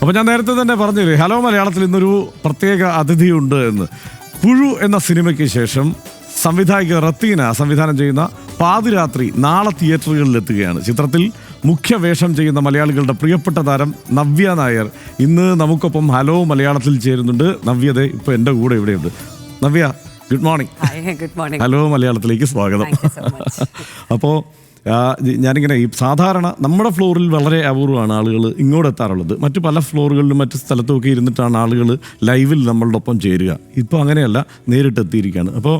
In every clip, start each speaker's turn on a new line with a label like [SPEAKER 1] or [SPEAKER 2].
[SPEAKER 1] അപ്പോൾ ഞാൻ നേരത്തെ തന്നെ പറഞ്ഞില്ലേ ഹലോ മലയാളത്തിൽ ഇന്നൊരു പ്രത്യേക അതിഥിയുണ്ട് എന്ന്. പുഴു എന്ന സിനിമയ്ക്ക് ശേഷം സംവിധായിക റത്തീന സംവിധാനം ചെയ്യുന്ന പാതിരാത്രി നാളെ തിയേറ്ററുകളിൽ എത്തുകയാണ്. ചിത്രത്തിൽ മുഖ്യ വേഷം ചെയ്യുന്ന മലയാളികളുടെ പ്രിയപ്പെട്ട താരം നവ്യ നായർ. ഇന്ന് നമുക്കൊപ്പം ഹലോ മലയാളത്തിൽ ചേരുന്നുണ്ട്. നവ്യതെ ഇപ്പോൾ എന്റെ കൂടെ ഇവിടെയുണ്ട്. Navya good morning
[SPEAKER 2] good morning
[SPEAKER 1] hello മലയാളത്തിലേക്ക് സ്വാഗതം. അപ്പോൾ ഞാനിങ്ങനെ ഈ സാധാരണ നമ്മുടെ ഫ്ലോറിൽ വളരെ അപൂർവമാണ് ആളുകൾ ഇങ്ങോട്ട് എത്താറുള്ളത്. മറ്റു പല ഫ്ലോറുകളിലും മറ്റു സ്ഥലത്തുമൊക്കെ ഇരുന്നിട്ടാണ് ആളുകൾ ലൈവിൽ നമ്മളുടെ ഒപ്പം ചേരുക. ഇപ്പോൾ അങ്ങനെയല്ല നേരിട്ട് എത്തിയിരിക്കുകയാണ് അപ്പോൾ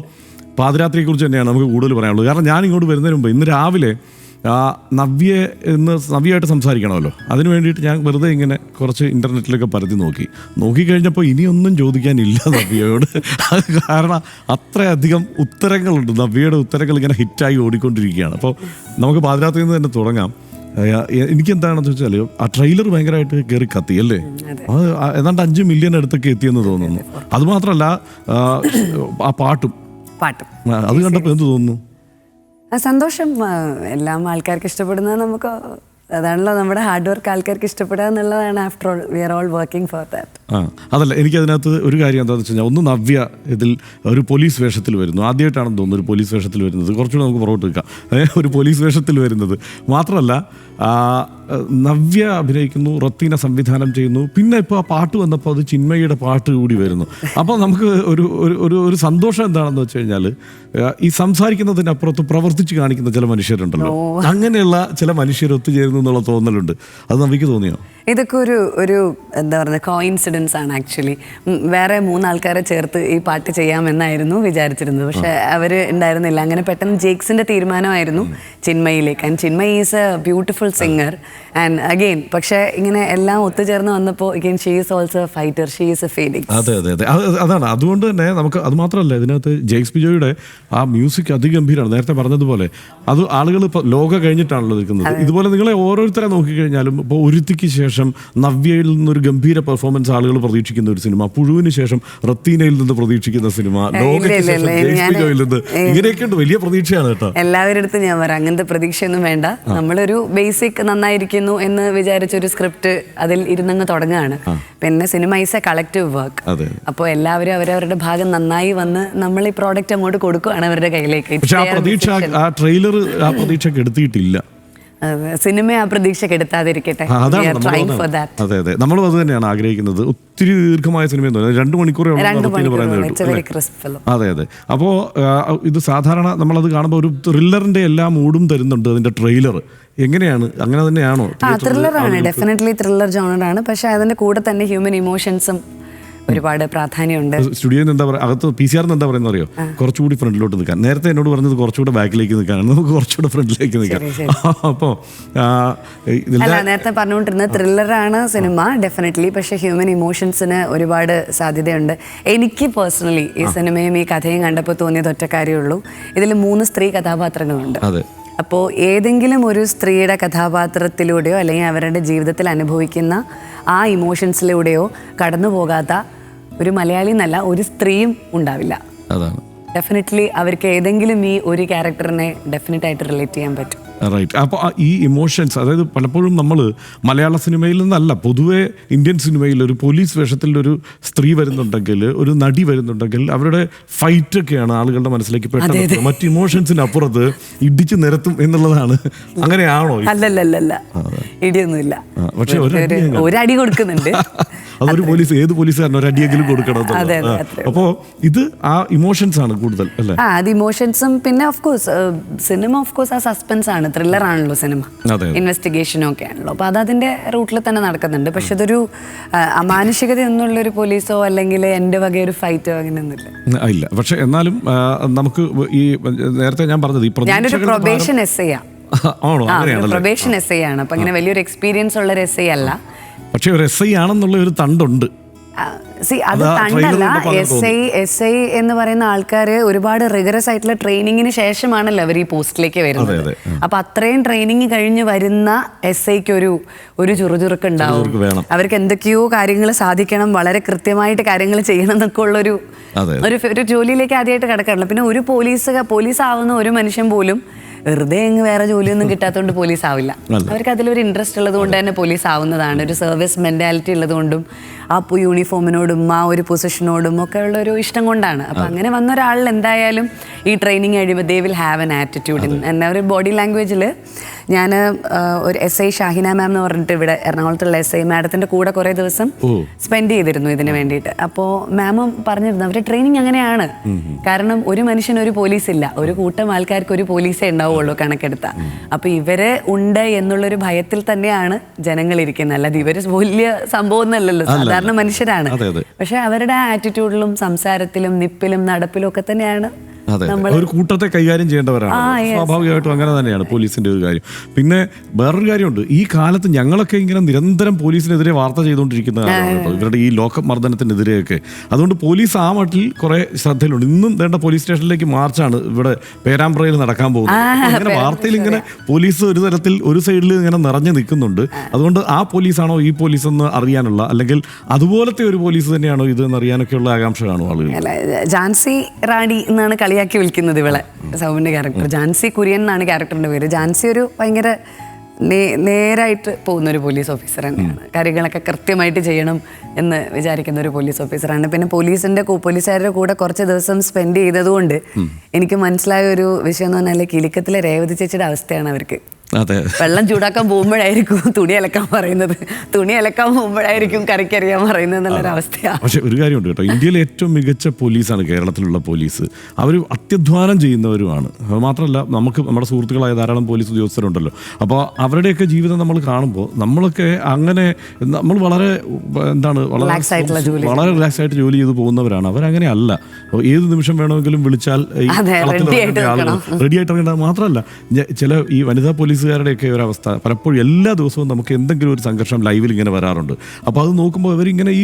[SPEAKER 1] പാതിരാത്രിയെക്കുറിച്ച് തന്നെയാണ് നമുക്ക് കൂടുതൽ പറയാനുള്ളത്. കാരണം ഞാൻ ഇങ്ങോട്ട് വരുന്നതിന് മുമ്പ് ഇന്ന് രാവിലെ ആ, എന്ന് ഇന്ന് നവ്യയായിട്ട് സംസാരിക്കണമല്ലോ. അതിന് വേണ്ടിയിട്ട് ഞാൻ വെറുതെ ഇങ്ങനെ കുറച്ച് ഇന്റർനെറ്റിലൊക്കെ പരതി നോക്കി. നോക്കിക്കഴിഞ്ഞപ്പോൾ ഇനിയൊന്നും ചോദിക്കാനില്ല നവ്യയോട്. അത് കാരണം അത്രയധികം ഉത്തരങ്ങളുണ്ട്. നവ്യയുടെ ഉത്തരങ്ങൾ ഇങ്ങനെ ഹിറ്റായി ഓടിക്കൊണ്ടിരിക്കുകയാണ്. അപ്പോൾ നമുക്ക് പാതിരാത്രിയിൽ നിന്ന് തന്നെ തുടങ്ങാം. എനിക്കെന്താണെന്ന് വെച്ചാൽ ആ ട്രെയിലർ ഭയങ്കരമായിട്ട് കയറി കത്തി അല്ലേ? അത്. ഏതാണ്ട് അഞ്ച് മില്യൺ അടുത്തൊക്കെ എത്തിയെന്ന് തോന്നുന്നു. അതുമാത്രമല്ല ആ, പാട്ടും.
[SPEAKER 2] പാട്ടും.
[SPEAKER 1] അത് കണ്ടപ്പോൾ എന്ത് തോന്നുന്നു?
[SPEAKER 2] സന്തോഷം. എല്ലാം ആൾക്കാർക്ക് ഇഷ്ടപ്പെടുന്നത് നമുക്ക് അതാണല്ലോ നമ്മുടെ ഹാർഡ് വർക്ക് ആൾക്കാർക്ക് ഇഷ്ടപ്പെടുക എന്നുള്ളതാണ്. After all we are all working for that
[SPEAKER 1] അതല്ല എനിക്ക് അതിനകത്ത് ഒരു കാര്യം എന്താണെന്ന് വെച്ച് ഒന്ന് നവ്യ ഇതിൽ ഒരു പോലീസ് വേഷത്തിൽ വരുന്നു. ആദ്യമായിട്ടാണെന്ന് തോന്നുന്നു ഒരു പോലീസ് വേഷത്തിൽ വരുന്നത്. കുറച്ചുകൂടെ നമുക്ക് പുറകോട്ട് വെക്കാം ഒരു പോലീസ് വേഷത്തിൽ വരുന്നത്. മാത്രമല്ല നവ്യ അഭിനയിക്കുന്നു റത്തീന സംവിധാനം ചെയ്യുന്നു. പിന്നെ ഇപ്പോൾ ആ പാട്ട് വന്നപ്പോൾ അത് ചിന്മയുടെ പാട്ട് കൂടി വരുന്നു. അപ്പോൾ നമുക്ക് ഒരു ഒരു ഒരു ഒരു സന്തോഷം എന്താണെന്ന് വെച്ച് കഴിഞ്ഞാൽ ഈ സംസാരിക്കുന്നതിനപ്പുറത്ത് പ്രവർത്തിച്ച് കാണിക്കുന്ന ചില മനുഷ്യരുണ്ടല്ലോ. അങ്ങനെയുള്ള ചില മനുഷ്യർ ഒത്തുചേരുന്നു എന്നുള്ള തോന്നലുണ്ട്. അത് നവ്യക്ക് തോന്നിയോ?
[SPEAKER 2] ഇതൊക്കെ ഒരു ഒരു എന്താ പറയുക കോയിൻസിഡൻസ് ആണ് ആക്ച്വലി വേറെ മൂന്നാൾക്കാരെ ചേർത്ത് ഈ പാട്ട് ചെയ്യാമെന്നായിരുന്നു വിചാരിച്ചിരുന്നത്. പക്ഷേ അവർ ഉണ്ടായിരുന്നില്ല. അങ്ങനെ പെട്ടെന്ന് ജേക്സിന്റെ തീരുമാനമായിരുന്നു ചിന്മയിലേക്ക്. And Chinmayi is a beautiful singer and again പക്ഷേ ഇങ്ങനെ എല്ലാം ഒത്തുചേർന്ന് വന്നപ്പോൾ again she is also fighter she is a feeling
[SPEAKER 1] അതെ അതെ അതെ. അതാണ്. അതുകൊണ്ട് തന്നെ നമുക്ക് അത് മാത്രമല്ല ഇതിനകത്ത് ജെയ്സ് ബിജോയുടെ ആ മ്യൂസിക് അതിഗംഭീരമാണ് നേരത്തെ പറഞ്ഞതുപോലെ അത് ആളുകൾ ഇപ്പോൾ ലോക കഴിഞ്ഞിട്ടാണല്ലോ നിൽക്കുന്നത്. ഇതുപോലെ നിങ്ങളെ ഓരോരുത്തരെ നോക്കിക്കഴിഞ്ഞാലും ഇപ്പോൾ ഒരുത്തിക്ക് ശേഷം നവ്യയിൽ നിന്നൊരു ഗംഭീര പെർഫോമൻസ് ആളുകൾ പ്രതീക്ഷിക്കുന്ന ഒരു സിനിമ പുഴുവിന് ശേഷം റത്തീനയിൽ നിന്ന് പ്രതീക്ഷിക്കുന്ന സിനിമ ഞാൻ നിന്ന് ഇങ്ങനെയൊക്കെ ഉണ്ട്. വലിയ പ്രതീക്ഷയാണ് കേട്ടോ.
[SPEAKER 2] എല്ലാവരുടെ അടുത്തും ഞാൻ പറയാം. അങ്ങനത്തെ പ്രതീക്ഷയൊന്നും വേണ്ട. നമ്മളൊരു ബേസിക് നന്നായിരിക്കുന്നു എന്ന് വിചാരിച്ചൊരു സ്ക്രിപ്റ്റ് അതിൽ ഇരുന്നങ്ങ് തുടങ്ങുകയാണ്. പിന്നെ cinema is a collective work
[SPEAKER 1] അതെ.
[SPEAKER 2] അപ്പോൾ എല്ലാവരും അവരവരുടെ ഭാഗം നന്നായി വന്ന് നമ്മൾ ഈ പ്രോഡക്റ്റ് അങ്ങോട്ട് കൊടുക്കുകയാണ് അവരുടെ കയ്യിലേക്ക്. It's
[SPEAKER 1] ആ പ്രതീക്ഷ ആ ട്രെയിലർ ആ പ്രതീക്ഷ എടുത്തിട്ടില്ല.
[SPEAKER 2] അതെ, സിനിമ ആ പ്രതീക്ഷ കെടുത്താതിരിക്കട്ടെ.
[SPEAKER 1] അതെ അതെ. നമ്മളും അത് തന്നെയാണ് ആഗ്രഹിക്കുന്നത്. ഒത്തിരി ദീർഘമായ സിനിമ രണ്ട് മണിക്കൂറേ അതെ അതെ. അപ്പോൾ ഇത് സാധാരണ നമ്മളത് കാണുമ്പോൾ ഒരു ത്രില്ലറിന്റെ എല്ലാ മൂഡും തരുന്നുണ്ട് അതിന്റെ ട്രെയിലർ എങ്ങനെയാണ്? അങ്ങനെ തന്നെയാണോ?
[SPEAKER 2] ആ ത്രില്ലറാണ് ഡെഫിനറ്റ്ലി ത്രില്ലർ ജോണറാണ് പക്ഷേ അതിന്റെ കൂടെ തന്നെ ഹ്യൂമൻ ഇമോഷൻസും ഒരുപാട് പ്രാധാന്യമുണ്ട്.
[SPEAKER 1] സ്റ്റുഡിയോയിൽ എന്താ പറയുക അകത്ത് പി സി ആറിന് എന്താ പറയുന്നത് അറിയോ? കുറച്ചുകൂടി ഫ്രണ്ടിലോട്ട് നിൽക്കാൻ. നേരത്തെ എന്നോട് പറഞ്ഞത് കുറച്ചുകൂടെ ബാക്കിലേക്ക് നിൽക്കാനാണ് നമുക്ക് കുറച്ചുകൂടെ ഫ്രണ്ടിലേക്ക് നിൽക്കാം. അപ്പോൾ
[SPEAKER 2] അല്ല നേരത്തെ പറഞ്ഞുകൊണ്ടിരുന്നത് ത്രില്ലറാണ് സിനിമ ഡെഫിനറ്റ്ലി പക്ഷെ ഹ്യൂമൻ ഇമോഷൻസിന് ഒരുപാട് സാധ്യതയുണ്ട്. എനിക്ക് പേഴ്സണലി ഈ സിനിമയും ഈ കഥയും കണ്ടപ്പോൾ തോന്നിയത് ഒറ്റ കാര്യമുള്ളൂ ഇതിൽ മൂന്ന് സ്ത്രീ കഥാപാത്രങ്ങളുണ്ട്.
[SPEAKER 1] അതെ.
[SPEAKER 2] അപ്പോൾ ഏതെങ്കിലും ഒരു സ്ത്രീയുടെ കഥാപാത്രത്തിലൂടെയോ അല്ലെങ്കിൽ അവരുടെ ജീവിതത്തിൽ അനുഭവിക്കുന്ന ആ ഇമോഷൻസിലൂടെയോ കടന്നു പോകാത്ത ഒരു മലയാളി എന്നല്ല ഒരു സ്ത്രീയും ഉണ്ടാവില്ല.
[SPEAKER 1] അതാണ്.
[SPEAKER 2] ഡെഫിനറ്റ്ലി അവർക്ക് ഏതെങ്കിലും ഈ ഒരു ക്യാരക്ടറിനെ ഡെഫിനറ്റ് ആയിട്ട് റിലേറ്റ് ചെയ്യാൻ പറ്റും.
[SPEAKER 1] റൈറ്റ് അപ്പോൾ ഈ ഇമോഷൻസ് അതായത് പലപ്പോഴും നമ്മൾ മലയാള സിനിമയിൽ നിന്നല്ല പൊതുവേ ഇന്ത്യൻ സിനിമയിൽ ഒരു പോലീസ് വേഷത്തിൽ ഒരു സ്ത്രീ വരുന്നുണ്ടെങ്കിൽ ഒരു നടി വരുന്നുണ്ടെങ്കിൽ അവരുടെ ഫൈറ്റ് ഒക്കെയാണ് ആളുകളുടെ മനസ്സിലേക്ക് പെട്ടെന്ന്. മറ്റ് ഇമോഷൻസിന് അപ്പുറത്ത് ഇടിച്ചു നിരത്തും എന്നുള്ളതാണ്. അങ്ങനെയാണോ
[SPEAKER 2] അല്ലല്ലല്ല ഇടിയൊന്നുമില്ല.
[SPEAKER 1] പക്ഷെ ഒരു അടി
[SPEAKER 2] ഒരടി കൊടുക്കുന്നുണ്ട്.
[SPEAKER 1] അതൊരു പോലീസ് ഏത് പോലീസുകാരനും ഒരു അടിയെങ്കിലും കൊടുക്കണം. അപ്പോൾ ഇത് ആ ഇമോഷൻസ് ആണ് കൂടുതൽ അല്ലേ?
[SPEAKER 2] ആ അത് ഇമോഷൻസും പിന്നെ of course cinema of course ആ സസ്പെൻസ് ആണ്. ത്രില്ലർ ആണല്ലോ സിനിമ. ഇൻവെസ്റ്റിഗേഷനും ഒക്കെ ആണല്ലോ. അപ്പൊ അത് അതിന്റെ റൂട്ടിൽ തന്നെ നടക്കുന്നുണ്ട്. പക്ഷെ ഇതൊരു അമാനുഷികത എന്നുള്ളൊരു പോലീസോ അല്ലെങ്കിൽ എന്റെ വക ഒരു ഫൈറ്റോ അങ്ങനെയൊന്നുമില്ല.
[SPEAKER 1] ഇല്ല. പക്ഷെ എന്നാലും നമുക്ക് ഈ നേരത്തെ ഞാൻ പറഞ്ഞത് ഈ
[SPEAKER 2] ഞാനൊരു പ്രൊബേഷൻ എസ് ഐ
[SPEAKER 1] ആണോ?
[SPEAKER 2] പ്രൊബേഷൻ എസ് ഐ ആണ്. അപ്പൊ അങ്ങനെ വലിയൊരു എക്സ്പീരിയൻസ് ഉള്ള ഒരു എസ് ഐ അല്ല.
[SPEAKER 1] പക്ഷെ ഒരു എസ് ഐ ആണെന്നുള്ള ഒരു തണ്ടുണ്ട്.
[SPEAKER 2] സി അത് തണ്ടല്ല. എസ് ഐ എസ് ഐ എന്ന് പറയുന്ന ആൾക്കാർ ഒരുപാട് റിഗറസ് ആയിട്ടുള്ള ട്രെയിനിങ്ങിന് ശേഷമാണല്ലോ അവർ ഈ പോസ്റ്റിലേക്ക് വരുന്നത്. അപ്പൊ അത്രയും ട്രെയിനിങ് കഴിഞ്ഞ് വരുന്ന എസ് ഐക്ക് ഒരു ഒരു ചുറുചുറുക്ക് ഉണ്ടാവും അവർക്ക് എന്തൊക്കെയോ കാര്യങ്ങൾ സാധിക്കണം വളരെ കൃത്യമായിട്ട് കാര്യങ്ങൾ ചെയ്യണം എന്നൊക്കെ ഉള്ളൊരു. ഒരു ഒരു ജോലിയിലേക്ക് ആദ്യമായിട്ട് കിടക്കാറില്ല പിന്നെ ഒരു പോലീസ് പോലീസ് ആവുന്ന ഒരു മനുഷ്യൻ പോലും വെറുതെ അങ്ങ് വേറെ ജോലിയൊന്നും കിട്ടാത്തതുകൊണ്ട് പോലീസ് ആവില്ല അവർക്ക് അതിലൊരു ഇൻട്രസ്റ്റ് ഉള്ളത് കൊണ്ട് തന്നെ പോലീസ് ആവുന്നതാണ് ഒരു സർവീസ് മെന്റാലിറ്റി ഉള്ളതുകൊണ്ടും ആ യൂണിഫോമിനോടും ആ ഒരു പൊസിഷനോടും ഒക്കെ ഉള്ള ഒരു ഇഷ്ടം കൊണ്ടാണ്. അപ്പം അങ്ങനെ വന്ന ഒരാളിൽ എന്തായാലും ഈ ട്രെയിനിങ് കഴിയുമ്പോൾ they will have an attitude എന്നെ ഒരു ബോഡി ലാംഗ്വേജിൽ ഞാൻ ഒരു എസ് ഐ ഷാഹിന മാം എന്ന് പറഞ്ഞിട്ട് ഇവിടെ എറണാകുളത്തുള്ള എസ് ഐ മാഡത്തിന്റെ കൂടെ കുറേ ദിവസം സ്പെൻഡ് ചെയ്തിരുന്നു ഇതിന് വേണ്ടിയിട്ട്. അപ്പോൾ മാമും പറഞ്ഞിരുന്നു അവരുടെ ട്രെയിനിങ് അങ്ങനെയാണ്. കാരണം ഒരു മനുഷ്യൻ ഒരു പോലീസ് ഇല്ല. ഒരു കൂട്ടം ആൾക്കാർക്ക് ഒരു പോലീസേ ഉണ്ടാവുള്ളൂ കണക്കെടുത്ത. അപ്പോൾ ഇവർ ഉണ്ട് എന്നുള്ളൊരു ഭയത്തിൽ തന്നെയാണ് ജനങ്ങൾ ഇരിക്കുന്നത്. അല്ലാതെ ഇവർ വലിയ സംഭവം ഒന്നല്ലല്ലോ സാധാരണ മനുഷ്യരാണ്
[SPEAKER 1] അതെ, അതെ.
[SPEAKER 2] പക്ഷെ അവരുടെ ആറ്റിറ്റ്യൂഡിലും സംസാരത്തിലും നിപ്പിലും നടപ്പിലും ഒക്കെ തന്നെയാണ്
[SPEAKER 1] ഒരു കൂട്ടത്തെ കൈകാര്യം ചെയ്യേണ്ടവരാണ്. സ്വാഭാവികമായിട്ടും അങ്ങനെ തന്നെയാണ് പോലീസിന്റെ ഒരു കാര്യം. പിന്നെ വേറൊരു കാര്യമുണ്ട്. ഈ കാലത്ത് ഞങ്ങളൊക്കെ ഇങ്ങനെ നിരന്തരം പോലീസിനെതിരെ വാർത്ത ചെയ്തുകൊണ്ടിരിക്കുന്ന കാര്യമാണ് ഇവരുടെ ഈ ലോക്കപ്പ് മർദ്ദനത്തിനെതിരെയൊക്കെ അതുകൊണ്ട് പോലീസ് ആ മട്ടിൽ കുറെ ശ്രദ്ധയിലുണ്ട്. ഇന്നും വേണ്ട പോലീസ് സ്റ്റേഷനിലേക്ക് മാർച്ചാണ് ഇവിടെ പേരാമ്പ്രയിൽ നടക്കാൻ പോകുന്നത്. ഇങ്ങനെ വാർത്തയിൽ ഇങ്ങനെ പോലീസ് ഒരു തരത്തിൽ ഒരു സൈഡിൽ ഇങ്ങനെ നിറഞ്ഞു നിൽക്കുന്നുണ്ട്. അതുകൊണ്ട് ആ പോലീസാണോ ഈ പോലീസ് എന്ന് അറിയാനുള്ള അല്ലെങ്കിൽ അതുപോലത്തെ ഒരു പോലീസ് തന്നെയാണോ ഇത് എന്ന് അറിയാനൊക്കെയുള്ള ആകാംക്ഷ കാണും ആളുകൾ
[SPEAKER 2] ജാൻസി റാണി എന്നാണ് കളിയാക്കി വിളിക്കുന്നത് ഇവളെ സൗമിന്റെ ക്യാരക്ടർ ജാൻസി കുര്യൻ എന്നാണ് ക്യാരക്ടറിന്റെ പേര്. ജാൻസി ഒരു ഭയങ്കര നേരായിട്ട് പോകുന്ന ഒരു പോലീസ് ഓഫീസർ തന്നെയാണ് കാര്യങ്ങളൊക്കെ കൃത്യമായിട്ട് ചെയ്യണം എന്ന് വിചാരിക്കുന്ന ഒരു പോലീസ് ഓഫീസറാണ് പിന്നെ പോലീസിന്റെ പോലീസുകാരുടെ കൂടെ കുറച്ച് ദിവസം സ്പെൻഡ് ചെയ്തതുകൊണ്ട് എനിക്ക് മനസ്സിലായ ഒരു വിഷയം എന്ന് പറഞ്ഞാൽ കിലിക്കത്തിലെ രേവതി ചേച്ചിയുടെ അവസ്ഥയാണ് അവർക്ക്.
[SPEAKER 1] അതെ.
[SPEAKER 2] വെള്ളം ചൂടാക്കാൻ പോകുമ്പോഴായിരിക്കും തുണി അലക്കാൻ പറയുന്നത്. തുണി അലക്കാൻ പോകുമ്പോഴായിരിക്കും കറിക്കറിയാൻ പറയുന്നത് എന്നുള്ളൊരു അവസ്ഥയാണ്
[SPEAKER 1] പക്ഷെ ഒരു കാര്യമുണ്ട് കേട്ടോ. ഇന്ത്യയിലെ ഏറ്റവും മികച്ച പോലീസാണ് കേരളത്തിലുള്ള പോലീസ്. അവർ അത്യധ്വാനം ചെയ്യുന്നവരുമാണ്. മാത്രമല്ല നമുക്ക് നമ്മുടെ സുഹൃത്തുക്കളായ ധാരാളം പോലീസ് ഉദ്യോഗസ്ഥരുണ്ടല്ലോ. അപ്പോൾ അവരുടെയൊക്കെ ജീവിതം നമ്മൾ കാണുമ്പോൾ നമ്മളൊക്കെ അങ്ങനെ നമ്മൾ വളരെ എന്താണ് വളരെ വളരെ റിലാക്സ് ആയിട്ട് ജോലി ചെയ്ത് പോകുന്നവരാണ്. അവരങ്ങനെ അല്ല. ഏത് നിമിഷം വേണമെങ്കിലും വിളിച്ചാൽ
[SPEAKER 2] ആയിട്ട്
[SPEAKER 1] ഇറങ്ങേണ്ട റെഡി ആയിട്ട് ഇറങ്ങേണ്ടത് മാത്രമല്ല ചില ഈ വനിതാ പോലീസുകാരുടെയൊക്കെ ഒരു അവസ്ഥ. പലപ്പോഴും എല്ലാ ദിവസവും നമുക്ക് എന്തെങ്കിലും ഒരു സംഘർഷം ലൈവിൽ ഇങ്ങനെ വരാറുണ്ട്. അപ്പോൾ അത് നോക്കുമ്പോൾ ഇവരിങ്ങനെ ഈ